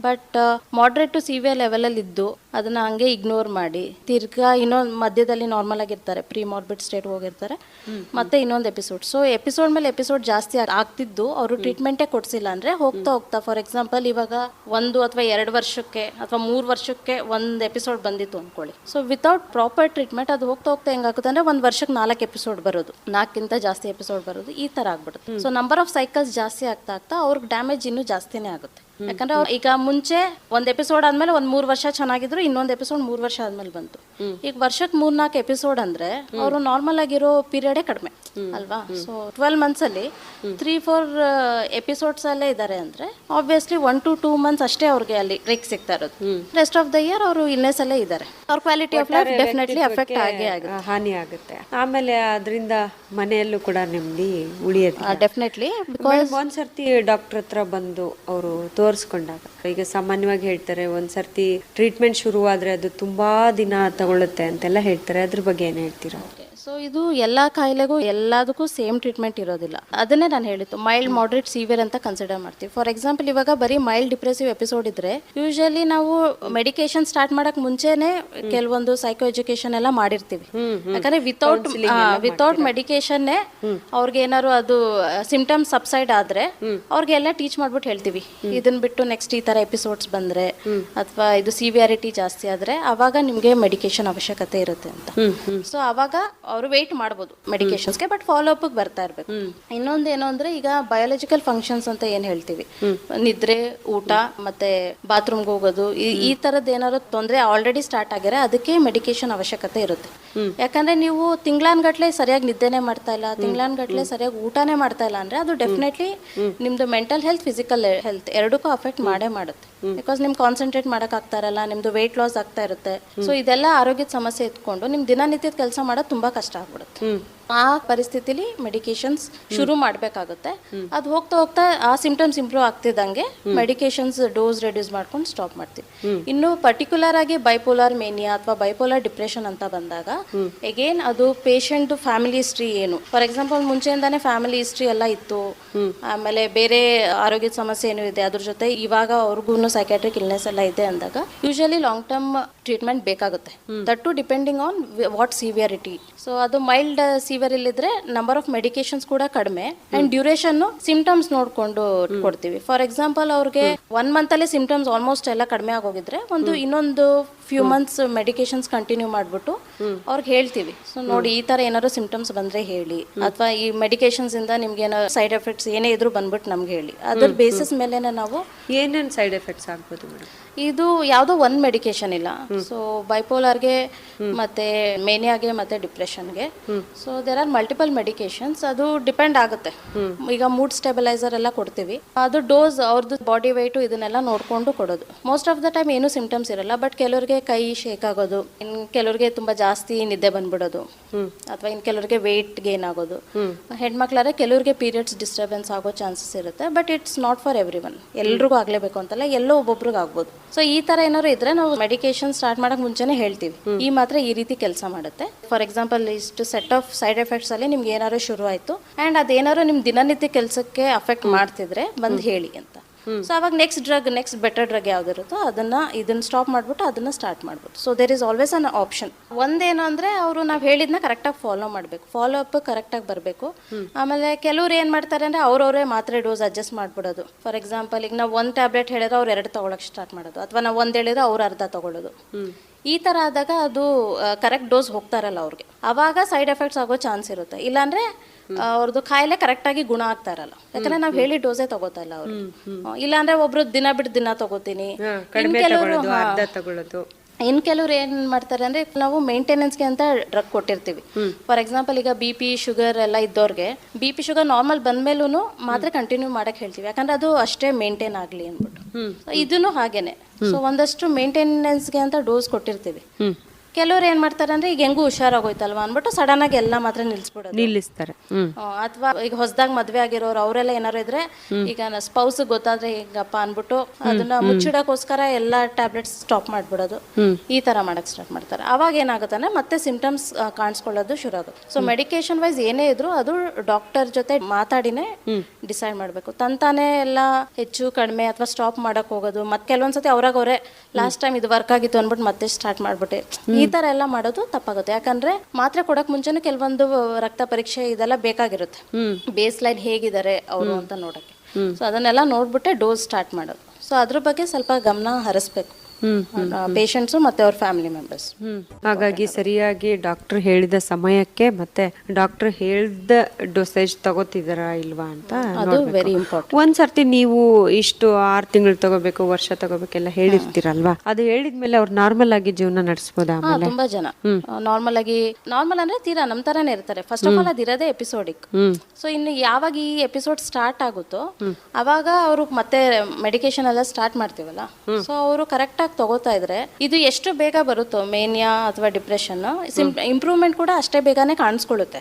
ಬಟ್ ಮಾಡ್ರೇಟ್ ಟು ಸಿವಿಯರ್ ಲೆವೆಲಲ್ಲಿ ಇದ್ದು ಅದನ್ನ ಹಂಗೆ ಇಗ್ನೋರ್ ಮಾಡಿ ತಿರ್ಗಾ ಇನ್ನೊಂದು ಮಧ್ಯದಲ್ಲಿ ನಾರ್ಮಲ್ ಆಗಿರ್ತಾರೆ ಪ್ರೀ ಮಾರ್ಬಿಡ್ ಸ್ಟೇಟ್ ಹೋಗಿರ್ತಾರೆ ಮತ್ತೆ ಇನ್ನೊಂದು ಎಪಿಸೋಡ್ ಸೊ ಎಪಿಸೋಡ್ ಮೇಲೆ ಎಪಿಸೋಡ್ ಜಾಸ್ತಿ ಆಗ್- ಆಗ್ತಿದ್ದು ಅವರು ಟ್ರೀಟ್ಮೆಂಟೇ ಕೊಡ್ಸಿಲ್ಲ ಅಂದ್ರೆ ಹೋಗ್ತಾ ಹೋಗ್ತಾ ಫಾರ್ ಎಕ್ಸಾಂಪಲ್ ಇವಾಗ ಒಂದು ಅಥವಾ ಎರಡು ವರ್ಷಕ್ಕೆ ಅಥವಾ ಮೂರು ವರ್ಷಕ್ಕೆ ಒಂದು ಎಪಿಸೋಡ್ ಬಂದಿತ್ತು ಅನ್ಕೊಳ್ಳಿ. ಸೊ ವಿತೌಟ್ ಪ್ರಾಪರ್ ಟ್ರೀಟ್ಮೆಂಟ್ ಅದು ಹೋಗ್ತಾ ಹೋಗ್ತಾ ಹೆಂಗಾಗುತ್ತೆ ಅಂದ್ರೆ ಒಂದು ವರ್ಷಕ್ಕೆ ನಾಲ್ಕು ಎಪಿಸೋಡ್ ಬರೋದು. ನಾಲ್ಕಿಂತ ಜಾಸ್ತಿ ಎಪಿಸೋಡ್ ಬರೋದು. ಈ ತರ ಆಗ್ಬಿಡುತ್ತೆ. ಸೊ ನಂಬರ್ ಆಫ್ ಸೈಕಲ್ಸ್ ಜಾಸ್ತಿ ಆಗ್ತಾ ಆಗ್ತಾ ಅವ್ರಿಗೆ ಡ್ಯಾಮೇಜ್ ಇನ್ನೂ ಜಾಸ್ತಿನೇ ಆಗುತ್ತೆ ಯಾಕಂದ್ರೆ ಈಗ ಮುಂಚೆ ಒಂದ್ ಎಪಿಸೋಡ್ ಆದ್ಮೇಲೆ ಒಂದ್ ಮೂರ್ ವರ್ಷ ಚೆನ್ನಾಗಿದ್ರು ಇನ್ನೊಂದ್ ಎಪಿಸೋಡ್ ಮೂರ್ ವರ್ಷ ಆದ್ಮೇಲೆ ಬಂತು. ಈಗ ವರ್ಷಕ್ ಮೂರ್ ನಾಲ್ಕು ಎಪಿಸೋಡ್ ಅಂದ್ರೆ ಅವರು ನಾರ್ಮಲ್ ಆಗಿರೋ ಪೀರಿಯಡೇ ಕಡಿಮೆ ಅಲ್ವಾ? ಸೊ ಟ್ವೆಲ್ ಮಂತ್ಸ್ ಅಲ್ಲಿ ತ್ರೀ ಫೋರ್ ಎಪಿಸೋಡ್ಸ್ ಅಲ್ಲೇ ಇದ್ದಾರೆ ಅಂದ್ರೆ obviously one to two months ಅಷ್ಟೇ ಅವ್ರಿಗೆ ಅಲ್ಲಿ ಬ್ರೇಕ್ ಸಿಗ್ತಾ ಇರೋದು. ರೆಸ್ಟ್ ಆಫ್ ದ ಇಯರ್ ಅವರು ಇಲ್ನೆಸ್ ಅಲ್ಲೇ ಇದ್ದಾರೆ ಅವ್ರ quality of life definitely affect ಆಗೇ ಆಗುತ್ತೆ. ಹಾನಿ ಆಗುತ್ತೆ. ಆಮೇಲೆ ಅದರಿಂದ ಮನೆಯಲ್ಲೂ ಕೂಡ ನೆಮ್ಮದಿ ಉಳಿಯೋದು ಡೆಫಿನೆಟ್ಲಿ ಬಿಕಾಸ್ ಒಂದ್ಸರ್ತಿ ಡಾಕ್ಟರ್ ಹತ್ರ ಬಂದು ಅವರು ತೋರಿಸ್ಕೊಂಡಾಗ ಈಗ ಸಾಮಾನ್ಯವಾಗಿ ಹೇಳ್ತಾರೆ ಒಂದ್ಸರ್ತಿ ಟ್ರೀಟ್ಮೆಂಟ್ ಶುರುವಾದ್ರೆ ಅದು ತುಂಬಾ ದಿನ ತಗೊಳ್ಳುತ್ತೆ ಅಂತೆಲ್ಲ ಹೇಳ್ತಾರೆ. ಅದ್ರ ಬಗ್ಗೆ ಏನ್ ಹೇಳ್ತೀರಾ? ಸೊ ಇದು ಎಲ್ಲಾ ಕಾಯಿಲೆಗೂ ಎಲ್ಲದಕ್ಕೂ ಸೇಮ್ ಟ್ರೀಟ್ಮೆಂಟ್ ಇರೋದಿಲ್ಲ. ಅದನ್ನೇ ನಾನು ಹೇಳಿದ್ದು ಮೈಲ್ಡ್ ಮಾಡ್ರೇಟ್ ಸಿವಿಯರ್ ಅಂತ ಕನ್ಸಿಡರ್ ಮಾಡ್ತೀವಿ. ಫಾರ್ ಎಕ್ಸಾಂಪಲ್ ಇವಾಗ ಬರೀ ಮೈಲ್ಡ್ ಡಿಪ್ರೆಸಿವ್ ಎಪಿಸೋಡ್ ಇದ್ರೆ ಯೂಶಲಿ ನಾವು ಮೆಡಿಕೇಶನ್ ಸ್ಟಾರ್ಟ್ ಮಾಡಕ್ ಮುಂಚೆನೆ ಕೆಲವೊಂದು ಸೈಕೋ ಎಜುಕೇಶನ್ ಎಲ್ಲ ಮಾಡಿರ್ತೀವಿ. ಯಾಕಂದ್ರೆ ವಿತೌಟ್ ವಿತೌಟ್ ಮೆಡಿಕೇಶನ್ ಅವ್ರಿಗೆ ಏನಾದ್ರು ಅದು ಸಿಂಪ್ಟಮ್ಸ್ ಸಬ್ಸೈಡ್ ಆದ್ರೆ ಅವ್ರಿಗೆಲ್ಲ ಟೀಚ್ ಮಾಡ್ಬಿಟ್ಟು ಹೇಳ್ತೀವಿ. ಇದನ್ನ ಬಿಟ್ಟು ನೆಕ್ಸ್ಟ್ ಈ ತರ ಎಪಿಸೋಡ್ಸ್ ಬಂದ್ರೆ ಅಥವಾ ಇದು ಸಿವಿಯಾರಿಟಿ ಜಾಸ್ತಿ ಆದ್ರೆ ಅವಾಗ ನಿಮಗೆ ಮೆಡಿಕೇಶನ್ ಅವಶ್ಯಕತೆ ಇರುತ್ತೆ ಅಂತ. ಸೊ ಅವಾಗ ಅವರು ವೆಯ್ಟ್ ಮಾಡ್ಬೋದು ಮೆಡಿಕೇಶನ್ಸ್ಗೆ ಬಟ್ ಫಾಲೋ ಅಪ್ ಬರ್ತಾ ಇರಬೇಕು. ಇನ್ನೊಂದು ಏನು ಅಂದರೆ ಈಗ ಬಯಾಲಜಿಕಲ್ ಫಂಕ್ಷನ್ಸ್ ಅಂತ ಏನು ಹೇಳ್ತೀವಿ? ನಿದ್ರೆ ಊಟ ಮತ್ತೆ ಬಾತ್ರೂಮ್ಗೆ ಹೋಗೋದು ಈ- ಥರದ್ದು ತರದ್ ಏನಾದ್ರು ತೊಂದರೆ ಆಲ್ರೆಡಿ ಸ್ಟಾರ್ಟ್ ಆಗ್ಯಾರ ಅದಕ್ಕೆ ಮೆಡಿಕೇಶನ್ ಅವಶ್ಯಕತೆ ಇರುತ್ತೆ. ಯಾಕಂದ್ರೆ ನೀವು ತಿಂಗಳಾನ್ಗಟ್ಲೆ ಸರಿಯಾಗಿ ನಿದ್ದೆನೆ ಮಾಡ್ತಾ ಇಲ್ಲ ತಿಂಗಳಾನ್ಗಟ್ಲೆ ಸರಿಯಾಗಿ ಊಟನೇ ಮಾಡ್ತಾ ಇಲ್ಲ ಅಂದ್ರೆ ಅದು ಡೆಫಿನೆಟ್ಲಿ ನಿಮ್ದು ಮೆಂಟಲ್ ಹೆಲ್ತ್ ಫಿಸಿಕಲ್ ಹೆಲ್ತ್ ಎರಡಕ್ಕೂ ಅಫೆಕ್ಟ್ ಮಾಡೇ ಮಾಡುತ್ತೆ. ಬಿಕಾಸ್ ನಿಮ್ ಕಾನ್ಸಂಟ್ರೇಟ್ ಮಾಡಕ್ ಆಗ್ತಾ ಇರಲ್ಲ ನಿಮ್ದು ವೆಯ್ಟ್ ಲಾಸ್ ಆಗ್ತಾ ಇರುತ್ತೆ. ಸೊ ಇದೆಲ್ಲ ಆರೋಗ್ಯದ ಸಮಸ್ಯೆ ಇಟ್ಕೊಂಡು ನಿಮ್ ದಿನನಿತ್ಯದ ಕೆಲಸ ಮಾಡೋದು ತುಂಬಾ ಕಷ್ಟ ಆಗ್ಬಿಡುತ್ತೆ. ಆ ಪರಿಸ್ಥಿತಿಲಿ ಮೆಡಿಕೇಶನ್ಸ್ ಶುರು ಮಾಡಬೇಕಾಗುತ್ತೆ. ಅದು ಹೋಗ್ತಾ ಹೋಗ್ತಾ ಆ ಸಿಂಪ್ಟಮ್ಸ್ ಇಂಪ್ರೂವ್ ಆಗ್ತಿದ್ದಂಗೆ ಮೆಡಿಕೇಶನ್ಸ್ ಡೋಸ್ ರೆಡ್ಯೂಸ್ ಮಾಡ್ಕೊಂಡು ಸ್ಟಾಪ್ ಮಾಡ್ತೀವಿ. ಇನ್ನು ಪರ್ಟಿಕ್ಯುಲರ್ ಆಗಿ ಬೈಪೋಲಾರ್ ಮೇನಿಯಾ ಅಥವಾ ಬೈಪೋಲಾರ್ ಡಿಪ್ರೆಷನ್ ಅಂತ ಬಂದಾಗ ಎಗೇನ್ ಅದು ಪೇಷಂಟ್ ಫ್ಯಾಮಿಲಿ ಹಿಸ್ಟ್ರಿ ಏನು? ಫಾರ್ ಎಕ್ಸಾಂಪಲ್ ಮುಂಚೆಯಿಂದಾನೆ ಫ್ಯಾಮಿಲಿ ಹಿಸ್ಟ್ರಿ ಎಲ್ಲ ಇತ್ತು. ಆಮೇಲೆ ಬೇರೆ ಆರೋಗ್ಯದ ಸಮಸ್ಯೆ ಏನು ಇದೆ ಅದ್ರ ಜೊತೆ ಇವಾಗ ಅವ್ರಿಗೂ ಸೈಕ್ಯಾಟ್ರಿಕ್ ಇಲ್ನೆಸ್ ಎಲ್ಲ ಇದೆ ಅಂದಾಗ ಯೂಶಲಿ ಲಾಂಗ್ ಟರ್ಮ್ ಟ್ರೀಟ್ಮೆಂಟ್ ಬೇಕಾಗುತ್ತೆ. That too depending on what severity so ಅದು ಮೈಲ್ಡ್ ಸಿವಿಯರ್ ಇಲ್ಲಿದ್ರೆ ನಂಬರ್ ಆಫ್ ಮೆಡಿಕೇಶನ್ಸ್ ಕೂಡ ಕಡಿಮೆ ಅಂಡ್ ಡ್ಯೂರೇಷನ್ ಸಿಂಪ್ಟಮ್ಸ್ ನೋಡ್ಕೊಂಡು ಕೊಡ್ತೀವಿ. ಫಾರ್ ಎಕ್ಸಾಂಪಲ್ ಅವ್ರಿಗೆ ಒನ್ ಮಂತ್ ಅಲ್ಲಿ ಸಿಂಪ್ಟಮ್ಸ್ ಆಲ್ಮೋಸ್ಟ್ ಎಲ್ಲ ಕಡಿಮೆ ಆಗೋಗಿದ್ರೆ ಒಂದು ಇನ್ನೊಂದು ಫ್ಯೂ ಮಂತ್ಸ್ ಮೆಡಿಕೇಶನ್ಸ್ ಕಂಟಿನ್ಯೂ ಮಾಡ್ಬಿಟ್ಟು ಅವ್ರಿಗೆ ಹೇಳ್ತೀವಿ. ಸೊ ನೋಡಿ ಈ ತರ ಏನಾದ್ರು ಸಿಂಪ್ಟಮ್ಸ್ ಬಂದ್ರೆ ಹೇಳಿ. ಅಥವಾ ಈ ಮೆಡಿಕೇಶನ್ಸ್ ಇಂದ ನಿಮ್ಗೆ ಏನೋ ಸೈಡ್ ಎಫೆಕ್ಟ್ಸ್ ಏನೇ ಇದ್ರು ಬಂದ್ಬಿಟ್ಟು ನಮ್ಗೆ ಹೇಳಿ. ಅದ್ರ ಬೇಸಿಸ್ ಮೇಲೆ ನಾವು ಏನೇನು ಸೈಡ್ ಎಫೆಕ್ಟ್ಸ್ ಆಗ್ಬೋದು ಮೇಡಮ್? ಇದು ಯಾವುದೋ ಒಂದು ಮೆಡಿಕೇಶನ್ ಇಲ್ಲ. ಸೊ ಬೈಪೋಲಾರ್ಗೆ ಮತ್ತೆ ಮೇನಿಯಾಗೆ ಮತ್ತೆ ಡಿಪ್ರೆಷನ್ಗೆ so there are multiple medications ಅದು ಡಿಪೆಂಡ್ ಆಗುತ್ತೆ. ಈಗ ಮೂಡ್ ಸ್ಟೆಬಿಲೈಸರ್ ಎಲ್ಲ ಕೊಡ್ತೀವಿ. ಅದು ಡೋಸ್ ಅವ್ರದ್ದು ಬಾಡಿ ವೆಯ್ಟು ಇದನ್ನೆಲ್ಲ ನೋಡ್ಕೊಂಡು ಕೊಡೋದು. ಮೋಸ್ಟ್ ಆಫ್ ದ ಟೈಮ್ ಏನೂ ಸಿಂಪ್ಟಮ್ಸ್ ಇರಲ್ಲ ಬಟ್ ಕೆಲವರಿಗೆ ಕೈ ಶೇಕ್ ಆಗೋದು. ಇನ್ ಕೆಲವರಿಗೆ ತುಂಬಾ ಜಾಸ್ತಿ ನಿದ್ದೆ ಬಂದ್ಬಿಡೋದು. ಅಥವಾ ಇನ್ ಕೆಲವರಿಗೆ ವೆಯ್ಟ್ ಗೇನ್ ಆಗೋದು. ಹೆಣ್ಮಕ್ಳಾದ್ರೆ ಕೆಲವರಿಗೆ ಪೀರಿಯಡ್ಸ್ ಡಿಸ್ಟರ್ಬೆನ್ಸ್ ಆಗೋ ಚಾನ್ಸಸ್ ಇರುತ್ತೆ but it's not for everyone ಎಲ್ರಿಗೂ ಆಗಲೇಬೇಕು ಅಂತಲ್ಲ ಎಲ್ಲೋ ಒಬ್ಬೊಬ್ರಿಗೆ ಆಗ್ಬೋದು. ಸೊ ಈ ತರ ಏನಾದ್ರು ಇದ್ರೆ ನಾವು ಮೆಡಿಕೇಶನ್ ಸ್ಟಾರ್ಟ್ ಮಾಡಕ್ ಮುಂಚೆನೆ ಹೇಳ್ತೀವಿ. ಈ ಮಾತ್ರ ಈ ರೀತಿ ಕೆಲಸ ಮಾಡುತ್ತೆ. ಫಾರ್ ಎಕ್ಸಾಂಪಲ್ ಇಷ್ಟು ಸೆಟ್ ಆಫ್ ಸೈಡ್ ಎಫೆಕ್ಟ್ಸ್ ಅಲ್ಲಿ ನಿಮ್ಗೆ ಏನಾದ್ರು ಶುರು ಆಯ್ತು ಅಂಡ್ ಅದೇನಾದ್ರು ನಿಮ್ ದಿನನಿತ್ಯ ಕೆಲಸಕ್ಕೆ ಅಫೆಕ್ಟ್ ಮಾಡ್ತಿದ್ರೆ ಬಂದು ಹೇಳಿ ಅಂತ. ಸೊ ಅವಾಗ next drug next better drug ಯಾವ್ದಿರುತ್ತೋ ಅದನ್ನ ಇದನ್ನ ಸ್ಟಾಪ್ ಮಾಡ್ಬಿಟ್ಟು ಅದನ್ನ ಸ್ಟಾರ್ಟ್ ಮಾಡ್ಬೋದು. So there is always an option ಒಂದೇನು ಅಂದ್ರೆ ಅವರು ನಾವು ಹೇಳಿದ್ನ ಕರೆಕ್ಟಾಗಿ ಫಾಲೋ ಮಾಡಬೇಕು. ಫಾಲೋ ಅಪ್ ಕರೆಕ್ಟಾಗಿ ಬರಬೇಕು. ಆಮೇಲೆ ಕೆಲವ್ರು ಏನು ಮಾಡ್ತಾರೆ ಅಂದ್ರೆ ಅವ್ರವರೇ ಮಾತ್ರೆ ಡೋಸ್ ಅಡ್ಜಸ್ಟ್ ಮಾಡ್ಬಿಡೋದು. ಫಾರ್ ಎಕ್ಸಾಂಪಲ್ ಈಗ ನಾವು ಒಂದು ಟ್ಯಾಬ್ಲೆಟ್ ಹೇಳಿದ್ರೆ ಅವ್ರು ಎರಡು ತಗೊಳಕ್ ಸ್ಟಾರ್ಟ್ ಮಾಡೋದು. ಅಥವಾ ನಾವು ಒಂದು ಹೇಳಿದ್ರೆ ಅವ್ರು ಅರ್ಧ ತಗೊಳ್ಳೋದು ಈ ಥರ ಆದಾಗ ಅದು ಕರೆಕ್ಟ್ ಡೋಸ್ ಹೋಗ್ತಾರಲ್ಲ ಅವ್ರಿಗೆ. ಅವಾಗ ಸೈಡ್ ಎಫೆಕ್ಟ್ಸ್ ಆಗೋ ಚಾನ್ಸ್ ಇರುತ್ತೆ. ಇಲ್ಲಾಂದ್ರೆ ಅವ್ರದ್ದು ಕಾಯಿಲೆ ಕರೆಕ್ಟ್ ಆಗಿ ಗುಣ ಆಗ್ತಾ ಇರಲ್ಲ ಯಾಕಂದ್ರೆ ನಾವು ಹೇಳಿ ಡೋಸೇ ತಗೋತಾ ಇಲ್ಲ ಅವ್ರು. ಇಲ್ಲಾಂದ್ರೆ ಒಬ್ರು ದಿನ ಬಿಟ್ಟು ದಿನ ತಗೋತೀನಿ. ಕೆಲವರು ಇನ್ ಕೆಲವ್ರು ಏನ್ ಮಾಡ್ತಾರೆ ಅಂದ್ರೆ ನಾವು ಮೇಂಟೆನೆನ್ಸ್ಗೆ ಅಂತ ಡ್ರಗ್ ಕೊಟ್ಟಿರ್ತೀವಿ. ಫಾರ್ ಎಕ್ಸಾಂಪಲ್ ಈಗ ಬಿ ಪಿ ಶುಗರ್ ಎಲ್ಲ ಇದ್ದವ್ರಿಗೆ ಬಿ ಪಿ ಶುಗರ್ ನಾರ್ಮಲ್ ಬಂದ್ಮೇಲೂ ಮಾತ್ರ ಕಂಟಿನ್ಯೂ ಮಾಡಕ್ ಹೇಳ್ತೀವಿ. ಯಾಕಂದ್ರೆ ಅದು ಅಷ್ಟೇ ಮೇಂಟೈನ್ ಆಗ್ಲಿ ಅಂದ್ಬಿಟ್ಟು. ಇದನ್ನು ಹಾಗೇನೆ. ಸೊ ಒಂದಷ್ಟು ಮೇಂಟೆನೆನ್ಸ್ಗೆ ಅಂತ ಡೋಸ್ ಕೊಟ್ಟಿರ್ತೀವಿ. ಕೆಲವ್ರು ಏನ್ ಮಾಡ್ತಾರೆ ಅಂದ್ರೆ ಈಗ ಹೆಂಗೂ ಹುಷಾರಾಗೋಯ್ತಲ್ವ ಅಂದ್ಬಿಟ್ಟು ಸಡನ್ ಆಗಿ ಎಲ್ಲ ಮಾತ್ರ ನಿಲ್ಸ್ಬಿಡೋದು. ನಿಲ್ಲಿಸ್ತಾರೆ. ಅಥವಾ ಈಗ ಹೊಸದಾಗಿ ಮದ್ವೆ ಆಗಿರೋರು ಅವರೆಲ್ಲ ಏನಾರು ಇದ್ರೆ ಈಗ ಸ್ಪೌಸ್ ಗೊತ್ತಾದ್ರೆ ಹೆಂಗಪ್ಪ ಅನ್ಬಿಟ್ಟು ಅದನ್ನ ಮುಚ್ಚಿಡಕ್ಕೋಸ್ಕರ ಎಲ್ಲಾ ಟ್ಯಾಬ್ಲೆಟ್ಸ್ ಸ್ಟಾಪ್ ಮಾಡ್ಬಿಡೋದು. ಈ ತರ ಮಾಡಕ್ ಸ್ಟಾರ್ಟ್ ಮಾಡ್ತಾರೆ. ಅವಾಗ ಏನಾಗುತ್ತೆ ಮತ್ತೆ ಸಿಂಪ್ಟಮ್ಸ್ ಕಾಣಿಸ್ಕೊಳ್ಳೋದು ಶುರು ಆಗುತ್ತೆ ಸೊ ಮೆಡಿಕೇಶನ್ ವೈಸ್ ಏನೇ ಇದ್ರು ಅದು ಡಾಕ್ಟರ್ ಜೊತೆ ಮಾತಾಡಿನೇ ಡಿಸೈಡ್ ಮಾಡ್ಬೇಕು. ತಂತಾನೆ ಎಲ್ಲ ಹೆಚ್ಚು ಕಡಿಮೆ ಅಥವಾ ಸ್ಟಾಪ್ ಮಾಡಕ್ ಹೋಗೋದು. ಮತ್ತೆ ಕೆಲವೊಂದ್ಸತಿ ಅವ್ರಾಗ ಅವರೇ ಲಾಸ್ಟ್ ಟೈಮ್ ಇದು ವರ್ಕ್ ಆಗಿತ್ತು ಅಂದ್ಬಿಟ್ಟು ಮತ್ತೆ ಸ್ಟಾರ್ಟ್ ಮಾಡ್ಬಿಟ್ಟೆ. ಈ ತರ ಎಲ್ಲ ಮಾಡೋದು ತಪ್ಪಾಗುತ್ತೆ. ಯಾಕಂದ್ರೆ ಮಾತ್ರೆ ಕೊಡಕ್ ಮುಂಚೆನೆ ಕೆಲವೊಂದು ರಕ್ತ ಪರೀಕ್ಷೆ ಇದೆಲ್ಲ ಬೇಕಾಗಿರುತ್ತೆ. ಬೇಸ್ ಲೈನ್ ಹೇಗಿದ್ದಾರೆ ಅವರು ಅಂತ ನೋಡಕ್ಕೆ. ಸೊ ಅದನ್ನೆಲ್ಲ ನೋಡ್ಬಿಟ್ಟೆ ಡೋಸ್ ಸ್ಟಾರ್ಟ್ ಮಾಡೋದು. ಸೊ ಅದ್ರ ಬಗ್ಗೆ ಸ್ವಲ್ಪ ಗಮನ ಹರಿಸ್ಬೇಕು. ಪೇಷಂಟ್ಸು ಮತ್ತೆ ಅವ್ರ ಫ್ಯಾಮಿಲಿ ಮೆಂಬರ್ಸ್ ಹಾಗಾಗಿ ಸರಿಯಾಗಿ ಡಾಕ್ಟರ್ ಹೇಳಿದ ಸಮಯಕ್ಕೆ ಮತ್ತೆ ಡಾಕ್ಟರ್ ಹೇಳಿದ ಡೋಸೇಜ್ ತಗೋತಿದಾರಾ ಇಲ್ವಾ ಅಂತ ಅದು ವೆರಿ ಇಂಪಾರ್ಟೆಂಟ್ ಒಂದ್ಸರ್ತಿ ನೀವು ಇಷ್ಟು ಆರು ತಿಂಗಳು ತಗೋಬೇಕು ವರ್ಷ ತಗೋಬೇಕೆಲ್ಲ ಹೇಳಿರ್ತೀರಲ್ವಾ? ಅದು ಹೇಳಿದ್ಮೇಲೆ ಅವ್ರು ನಾರ್ಮಲ್ ಆಗಿ ಜೀವನ ನಡೆಸಬಹುದಾ ಆಮೇಲೆ? ತುಂಬಾ ಜನ. ನಾರ್ಮಲ್ ಆಗಿ ನಾರ್ಮಲ್ ಅಂದ್ರೆ ತೀರಾ ನಮ್ ತರಾನೇ ಇರ್ತಾರೆ. ಫಸ್ಟ್ ಆಫ್ ಆಲ್ ಅದಿರೋದೇ ಎಪಿಸೋಡಿಕ್ ಸೊ ಇನ್ನು ಯಾವಾಗ ಈ ಎಪಿಸೋಡ್ ಸ್ಟಾರ್ಟ್ ಆಗುತ್ತೋ ಅವಾಗ ಅವರು ಮತ್ತೆ ಮೆಡಿಕೇಶನ್ ಎಲ್ಲ ಸ್ಟಾರ್ಟ್ ಮಾಡ್ತೀವಲ್ಲ? ಸೊ ಅವರು ಕರೆಕ್ಟ್ ಆಗಿ ತಗೋತಾ ಇದ್ರೆ ಇದು ಎಷ್ಟು ಬೇಗ ಬರುತ್ತೋ ಮೇನಿಯಾ ಅಥವಾ ಡಿಪ್ರೆಷನ್ ಇಂಪ್ರೂವ್ಮೆಂಟ್ ಕೂಡ ಅಷ್ಟೇ ಬೇಗನೆ ಕಾಣಿಸ್ಕೊಳ್ಳುತ್ತೆ.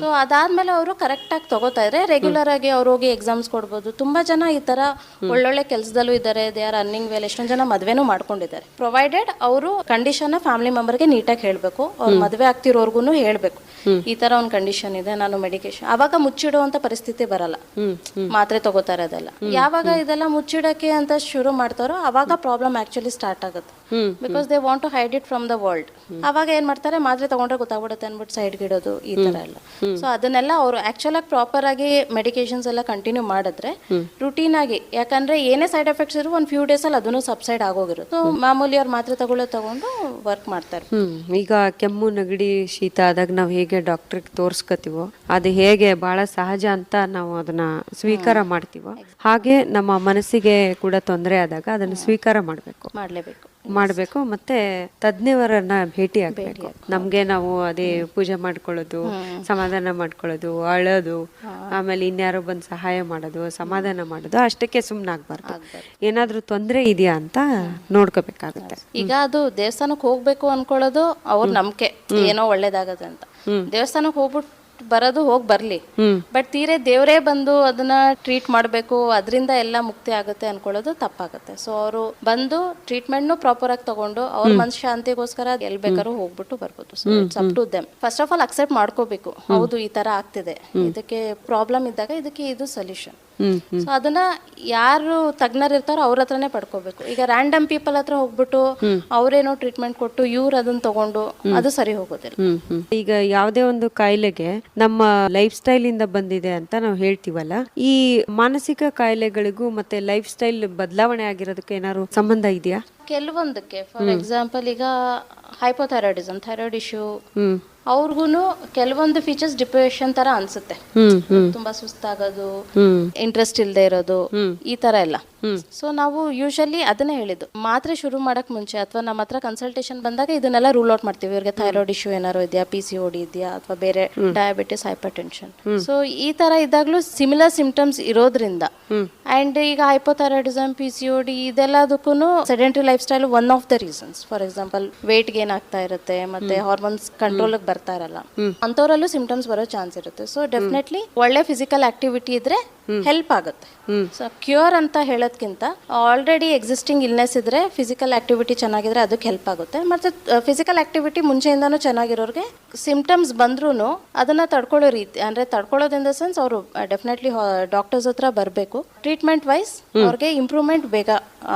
ಸೊ ಅದಾದ್ಮೇಲೆ ಅವರು ಕರೆಕ್ಟ್ ಆಗಿ ತಗೋತಾ ಇದ್ರೆ ರೆಗ್ಯುಲರ್ ಆಗಿ ಅವ್ರು ಹೋಗಿ ಎಕ್ಸಾಮ್ಸ್ ಕೊಡ್ಬೋದು. ತುಂಬಾ ಜನ ಈ ತರ ಒಳ್ಳೊಳ್ಳೆ ಕೆಲಸದಲ್ಲೂ ಇದ್ದಾರೆ. ದೇ ಆರ್ ರನ್ನಿಂಗ್ ವೆಲ್ ಎಷ್ಟೊಂದು ಜನ ಮದ್ವೆನೂ ಮಾಡ್ಕೊಂಡಿದ್ದಾರೆ. ಪ್ರೊವೈಡೆಡ್ ಅವರು ಕಂಡೀಷನ್ ಫ್ಯಾಮಿಲಿ ಮೆಂಬರ್ಗೆ ನೀಟಾಗಿ ಹೇಳ್ಬೇಕು. ಅವ್ರು ಮದ್ವೆ ಆಗ್ತಿರೋರ್ಗು ಹೇಳ್ಬೇಕು. ಈ ತರ ಒಂದು ಕಂಡೀಷನ್ ಇದೆ ನಾನು ಮೆಡಿಕೇಶನ್ ಅವಾಗ ಮುಚ್ಚಿಡುವಂತ ಪರಿಸ್ಥಿತಿ ಬರಲ್ಲ. ಮಾತ್ರೆ ತಗೋತಾರೆ ಅದೆಲ್ಲ ಯಾವಾಗ ಇದೆಲ್ಲ ಮುಚ್ಚಿಡಕ್ಕೆ ಅಂತ ಶುರು ಮಾಡ್ತಾರೋ ಅವಾಗ ಪ್ರಾಬ್ಲಮ್ ಆಕ್ಚುಲಿ ಸ್ಟಾರ್ಟ್ ಆಗುತ್ತೆ. Because they want to hide it from the world ಅವಾಗ ಏನ್ ಮಾಡ್ತಾರೆ? ಮಾತ್ರೆ ತಗೊಂಡ್ರೆ ಗೊತ್ತಾಗ್ಬಿಡುತ್ತೆ ಅನ್ಬಿಟ್ಟು ಸೈಡ್ಗೆ ಇಡೋದು ಈ ತರ ಎಲ್ಲ. ಸೊ ಅದನ್ನೆಲ್ಲ ಅವರು ಆಕ್ಚುಲ್ ಆಗಿ ಪ್ರಾಪರ್ ಆಗಿ ಮೆಡಿಕೇಶನ್ಸ್ ಎಲ್ಲ ಕಂಟಿನ್ಯೂ ಮಾಡಿದ್ರೆ ರುಟೀನ್ ಆಗಿ ಯಾಕಂದ್ರೆ ಏನೇ ಸೈಡ್ ಎಫೆಕ್ಟ್ಸ್ ಇರೋ ಒಂದ್ ಫ್ಯೂ ಡೇಸ್ ಅಲ್ಲಿ ಅದನ್ನು ಸಬ್ಸೈಡ್ ಆಗೋಗಿರುತ್ತೆ. ಮಾಮೂಲಿ ಅವ್ರ ಮಾತ್ರೆ ತಗೊಳ್ಳೋ ತಗೊಂಡು ವರ್ಕ್ ಮಾಡ್ತಾರೆ. ಈಗ ಕೆಮ್ಮು ನೆಗಡಿ ಶೀತ ಆದಾಗ ನಾವು ಹೇಗೆ ಡಾಕ್ಟರ್ ತೋರ್ಸ್ಕೊತೀವೋ ಅದು ಹೇಗೆ ಬಹಳ ಸಹಜ ಅಂತ ನಾವು ಅದನ್ನ ಸ್ವೀಕಾರ ಮಾಡ್ತೀವೋ ಹಾಗೆ ನಮ್ಮ ಮನಸ್ಸಿಗೆ ಕೂಡ ತೊಂದರೆ ಆದಾಗ ಅದನ್ನ ಸ್ವೀಕಾರ ಮಾಡಬೇಕು. ಮಾಡ್ಲೇಬೇಕು. ಮಾಡಬೇಕು ಮತ್ತೆ ತಜ್ಞವರನ್ನ ಭೇಟಿ ಆಗಬೇಕು. ನಮ್ಗೆ ನಾವು ಅದೇ ಪೂಜೆ ಮಾಡ್ಕೊಳ್ಳೋದು ಸಮಾಧಾನ ಮಾಡ್ಕೊಳ್ಳೋದು ಅಳೋದು ಆಮೇಲೆ ಇನ್ಯಾರೋ ಬಂದು ಸಹಾಯ ಮಾಡೋದು ಸಮಾಧಾನ ಮಾಡೋದು ಅಷ್ಟಕ್ಕೆ ಸುಮ್ಮನಾಗ್ಬಾರ್ದು ಏನಾದ್ರೂ ತೊಂದರೆ ಇದೆಯಾ ಅಂತ ನೋಡ್ಕೋಬೇಕಾಗುತ್ತೆ. ಈಗ ಅದು ದೇವಸ್ಥಾನಕ್ಕೆ ಹೋಗ್ಬೇಕು ಅನ್ಕೊಳ್ಳೋದು ಅವ್ರ ನಂಬಿಕೆ ಏನೋ ಒಳ್ಳೇದಾಗತ್ತೆ ಅಂತ. ದೇವಸ್ಥಾನಕ್ಕೆ ಹೋಗ್ಬಿಟ್ಟು ಬರೋದು ಹೋಗಿ ಬರ್ಲಿ. ಬಟ್ ತೀರೆ ದೇವರೇ ಬಂದು ಅದನ್ನ ಟ್ರೀಟ್ ಮಾಡಬೇಕು ಅದರಿಂದ ಎಲ್ಲ ಮುಕ್ತಿ ಆಗುತ್ತೆ ಅನ್ಕೊಳ್ಳೋದು ತಪ್ಪಾಗುತ್ತೆ. ಸೊ ಅವರು ಬಂದು ಟ್ರೀಟ್ಮೆಂಟ್ನು ಪ್ರಾಪರ್ ಆಗಿ ತಗೊಂಡು ಅವ್ರ ಮನ್ಸ್ ಶಾಂತಿಗೋಸ್ಕರ ಎಲ್ ಬೇಕಾದ್ರೂ ಹೋಗ್ಬಿಟ್ಟು ಬರ್ಬೋದು. So it's up to them first of all accept ಮಾಡ್ಕೋಬೇಕು. ಹೌದು ಈ ತರ ಆಗ್ತಿದೆ. ಇದಕ್ಕೆ ಪ್ರಾಬ್ಲಮ್ ಇದ್ದಾಗ ಇದಕ್ಕೆ ಇದು ಸೊಲ್ಯೂಷನ್ ಸೊ ಅದನ್ನ ಯಾರು ತಜ್ಞರು ಇರ್ತಾರೋ ಅವ್ರ ಹತ್ರನೇ ಪಡ್ಕೋಬೇಕು ಈಗ ರ್ಯಾಂಡಮ್ ಪೀಪಲ್ ಹತ್ರ ಹೋಗ್ಬಿಟ್ಟು ಅವ್ರೇನೋ ಟ್ರೀಟ್ಮೆಂಟ್ ಕೊಟ್ಟು ಇವ್ರು ಅದನ್ನ ತಗೊಂಡು ಅದು ಸರಿ ಹೋಗೋದಿಲ್ಲ. ಈಗ ಯಾವುದೇ ಒಂದು ಕಾಯಿಲೆಗೆ ನಮ್ಮ ಲೈಫ್ ಸ್ಟೈಲ್ ಇಂದ ಬಂದಿದೆ ಅಂತ ನಾವು ಹೇಳ್ತೀವಲ್ಲ ಈ ಮಾನಸಿಕ ಕಾಯಿಲೆಗಳಿಗೂ ಮತ್ತೆ ಲೈಫ್ ಸ್ಟೈಲ್ ಬದಲಾವಣೆ ಆಗಿರೋದಕ್ಕೆ ಏನಾದ್ರು ಸಂಬಂಧ ಇದೆಯಾ ಕೆಲವೊಂದಕ್ಕೆ ಫಾರ್ ಎಕ್ಸಾಂಪಲ್ ಈಗ ಹೈಪೋಥೈರಾಯ್ಡಿಸಮ್ ಥೈರಾಯ್ಡ್ ಇಶ್ಯೂ ಹ್ಮ್ ಅವ್ರಿಗೂ ಕೆಲವೊಂದು ಫೀಚರ್ಸ್ ಡಿಪ್ರೆಷನ್ ತರ ಅನ್ಸುತ್ತೆ. ತುಂಬಾ ಸುಸ್ತಾಗೋದು ಇಂಟ್ರೆಸ್ಟ್ ಇಲ್ಲದೆ ಇರೋದು ಈ ತರ ಎಲ್ಲ. ಸೊ ನಾವು ಯೂಶಲಿ ಅದನ್ನೇ ಹೇಳಿದ್ದು. ಮಾತ್ರೆ ಶುರು ಮಾಡಕ್ ಮುಂಚೆ ಅಥವಾ ನಮ್ಮ ಹತ್ರ ಕನ್ಸಲ್ಟೇಷನ್ ಬಂದಾಗ ಇದನ್ನೆಲ್ಲ ರೂಲ್ ಔಟ್ ಮಾಡ್ತೀವಿ. ಇವ್ರಿಗೆ ಥೈರಾಯ್ಡ್ ಇಶ್ಯೂ ಏನಾರು ಇದೆಯಾ ಪಿ ಸಿ ಓಡಿ ಇದೆಯಾ ಅಥವಾ ಬೇರೆ ಡಯಾಬಿಟಿಸ್ ಹೈಪರ್ ಟೆನ್ಷನ್ ಸೊ ಈ ತರ ಇದ್ದಾಗ್ಲೂ ಸಿಮಿಲರ್ ಸಿಂಪ್ಟಮ್ಸ್ ಇರೋದ್ರಿಂದ ಅಂಡ್ ಈಗ hypothyroidism P C O D ಇದೆಲ್ಲದಕ್ಕೂ sedentary lifestyle one of the reasons for example weight gain ಆಗ್ತಾ ಇರುತ್ತೆ ಮತ್ತೆ ಹಾರ್ಮೋನ್ಸ್ ಕಂಟ್ರೋಲ್ ಬರ್ತಾ ಇರಲ್ಲ. ಅಂತವರಲ್ಲೂ ಸಿಂಪ್ಟಮ್ಸ್ ಬರೋ ಚಾನ್ಸ್ ಇರುತ್ತೆ. ಸೊ ಡೆಫಿನೆಟ್ಲಿ ಒಳ್ಳೆ ಫಿಸಿಕಲ್ ಆಕ್ಟಿವಿಟಿ ಇದ್ರೆ ಹೆಲ್ಪ್ ಆಗುತ್ತೆ. ಸೊ ಕ್ಯೂರ್ ಅಂತ ಹೇಳೋದ್ಕಿಂತ ಆಲ್ರೆಡಿ ಎಕ್ಸಿಸ್ಟಿಂಗ್ ಇಲ್ನೆಸ್ ಇದ್ರೆ ಫಿಸಿಕಲ್ ಆಕ್ಟಿವಿಟಿ ಚೆನ್ನಾಗಿದ್ರೆ ಅದಕ್ಕೆ ಹೆಲ್ಪ್ ಆಗುತ್ತೆ. ಮತ್ತೆ ಫಿಸಿಕಲ್ ಆಕ್ಟಿವಿಟಿ ಮುಂಚೆಯಿಂದಾನು ಚೆನ್ನಾಗಿರೋರಿಗೆ ಸಿಂಪ್ಟಮ್ಸ್ ಬಂದ್ರೂ ಅದನ್ನ ತಡ್ಕೊಳ್ಳೋ ರೀತಿ ಅಂದ್ರೆ ತಡ್ಕೊಳ್ಳೋದು ಇನ್ ದ ಸೆನ್ಸ್ ಅವರು ಡೆಫಿನೆಟ್ಲಿ ಡಾಕ್ಟರ್ಸ್ ಹತ್ರ ಬರಬೇಕು. ಟ್ರೀಟ್ಮೆಂಟ್ ವೈಸ್ ಅವ್ರಿಗೆ ಇಂಪ್ರೂವ್ಮೆಂಟ್ ಬೇಗ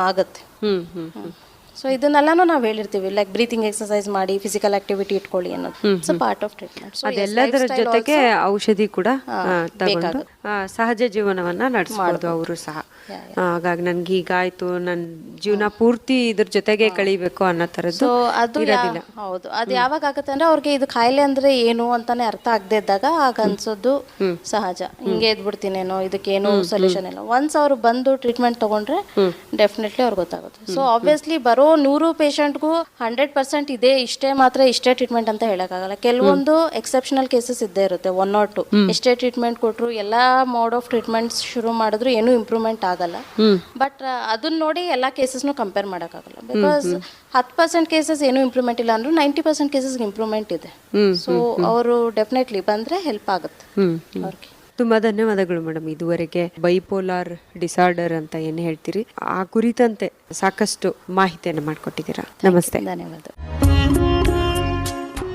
ಆಗುತ್ತೆ. ಹ್ಮ್ ಹ್ಮ್ ಹ್ಮ್. ಸೊ ಇದನ್ನೆಲ್ಲಾನು ನಾವು ಹೇಳಿರ್ತೀವಿ. ಲೈಕ್ ಬ್ರೀತಿಂಗ್ ಎಕ್ಸರ್ಸೈಸ್ ಮಾಡಿ ಫಿಸಿಕಲ್ ಆಕ್ಟಿವಿಟಿ ಇಟ್ಕೊಳ್ಳಿ ಅನ್ನೋದು. ಸೊ ಪಾರ್ಟ್ ಆಫ್ ಟ್ರೀಟ್ಮೆಂಟ್ ಅದೆಲ್ಲದರ ಜೊತೆಗೆ ಔಷಧಿ ಕೂಡ ತಗೊಂಡು ಸಹಜ ಜೀವನವನ್ನ ನಡೆಸಬಹುದು ಅವರು ಸಹ. ಹಾಗಾಗಿ ನನ್ಗೆ ಹೀಗಾಯ್ತು ನನ್ನ ಜೀವನ ಪೂರ್ತಿ ಇದ್ರ ಜೊತೆಗೆ ಕಳಿಬೇಕು ಅನ್ನೋ ತರದ್ದು ಅದು ಹೌದು. ಅದು ಯಾವಾಗ ಆಗುತ್ತೆ ಅಂದ್ರೆ ಅವ್ರಿಗೆ ಇದು ಕಾಯಿಲೆ ಅಂದ್ರೆ ಏನು ಅಂತಾನೆ ಅರ್ಥ ಆಗದೆ ಇದ್ದಾಗ ಆಗ ಅನ್ಸೋದು ಸಹಜ. ಹಿಂಗೆ ಎದ್ಬಿಡ್ತೀನೇನೋ ಇದಕ್ಕೇನು ಸೊಲ್ಯೂಷನ್ ಇಲ್ಲ ಒನ್ಸ್ ಅವ್ರು ಬಂದು ಟ್ರೀಟ್ಮೆಂಟ್ ತಗೊಂಡ್ರೆ ಡೆಫಿನೆಟ್ಲಿ ಅವ್ರಿಗೆ ಗೊತ್ತಾಗುತ್ತೆ. ಸೊ ಆಬ್ವಿಯಸ್ಲಿ ಬರೋ ನೂರು ಪೇಷಂಟ್ಗೂ ಹಂಡ್ರೆಡ್ ಪರ್ಸೆಂಟ್ ಇದೆ ಇಷ್ಟೇ ಮಾತ್ರ ಇಷ್ಟೇ ಟ್ರೀಟ್ಮೆಂಟ್ ಅಂತ ಹೇಳಕ್ಕಾಗಲ್ಲ. ಕೆಲವೊಂದು ಎಕ್ಸೆಪ್ಷನಲ್ ಕೇಸಸ್ ಇದ್ದೇ ಇರುತ್ತೆ ಒನ್ ನಾಟ್ ಟು ಎಷ್ಟೇ ಟ್ರೀಟ್ಮೆಂಟ್ ಕೊಟ್ಟರು ಎಲ್ಲಾ ಮೋಡ್ ಆಫ್ ಟ್ರೀಟ್ಮೆಂಟ್ಸ್ ಶುರು ಮಾಡಿದ್ರು ಏನೂ ಇಂಪ್ರೂವ್ಮೆಂಟ್ ಆಗಲ್ಲ. ಬಟ್ ಅದನ್ನ ನೋಡಿ ಎಲ್ಲಾ ಕೇಸಸ್ನು ಕಂಪೇರ್ ಮಾಡೋಕ್ಕಾಗಲ್ಲ. ಬಿಕಾಸ್ ಹತ್ತು ಪರ್ಸೆಂಟ್ ಕೇಸಸ್ ಏನೂ ಇಂಪ್ರೂವ್ಮೆಂಟ್ ಇಲ್ಲ ಅಂದ್ರೂ ನೈಂಟಿ ಪರ್ಸೆಂಟ್ ಕೇಸಸ್ ಇಂಪ್ರೂವ್ಮೆಂಟ್ ಇದೆ. ಸೊ ಅವರು ಡೆಫಿನೆಟ್ಲಿ ಬಂದ್ರೆ ಹೆಲ್ಪ್ ಆಗುತ್ತೆ. ಅವ್ರಿಗೆ. ತುಂಬಾ ಧನ್ಯವಾದಗಳು ಮೇಡಮ್ ಇದುವರೆಗೆ ಬೈಪೋಲಾರ್ ಡಿಸಾರ್ಡರ್ ಅಂತ ಏನ್ ಹೇಳ್ತೀರಿ ಆ ಕುರಿತಂತೆ ಸಾಕಷ್ಟು ಮಾಹಿತಿಯನ್ನು ಮಾಡಿಕೊಟ್ಟಿದ್ದೀರಾ. ನಮಸ್ತೆ. ಧನ್ಯವಾದ.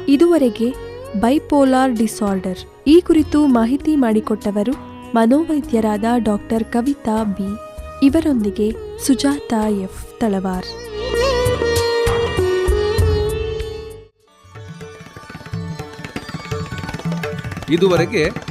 ಇದುವರೆಗೆ ಬೈಪೋಲಾರ್ ಡಿಸಾರ್ಡರ್ ಈ ಕುರಿತು ಮಾಹಿತಿ ಮಾಡಿಕೊಟ್ಟವರು ಮನೋವೈದ್ಯರಾದ ಡಾಕ್ಟರ್ ಕವಿತಾ ಬಿ ಇವರೊಂದಿಗೆ ಸುಜಾತ ಎಫ್ ತಳವಾರ್. ಇದುವರೆಗೆ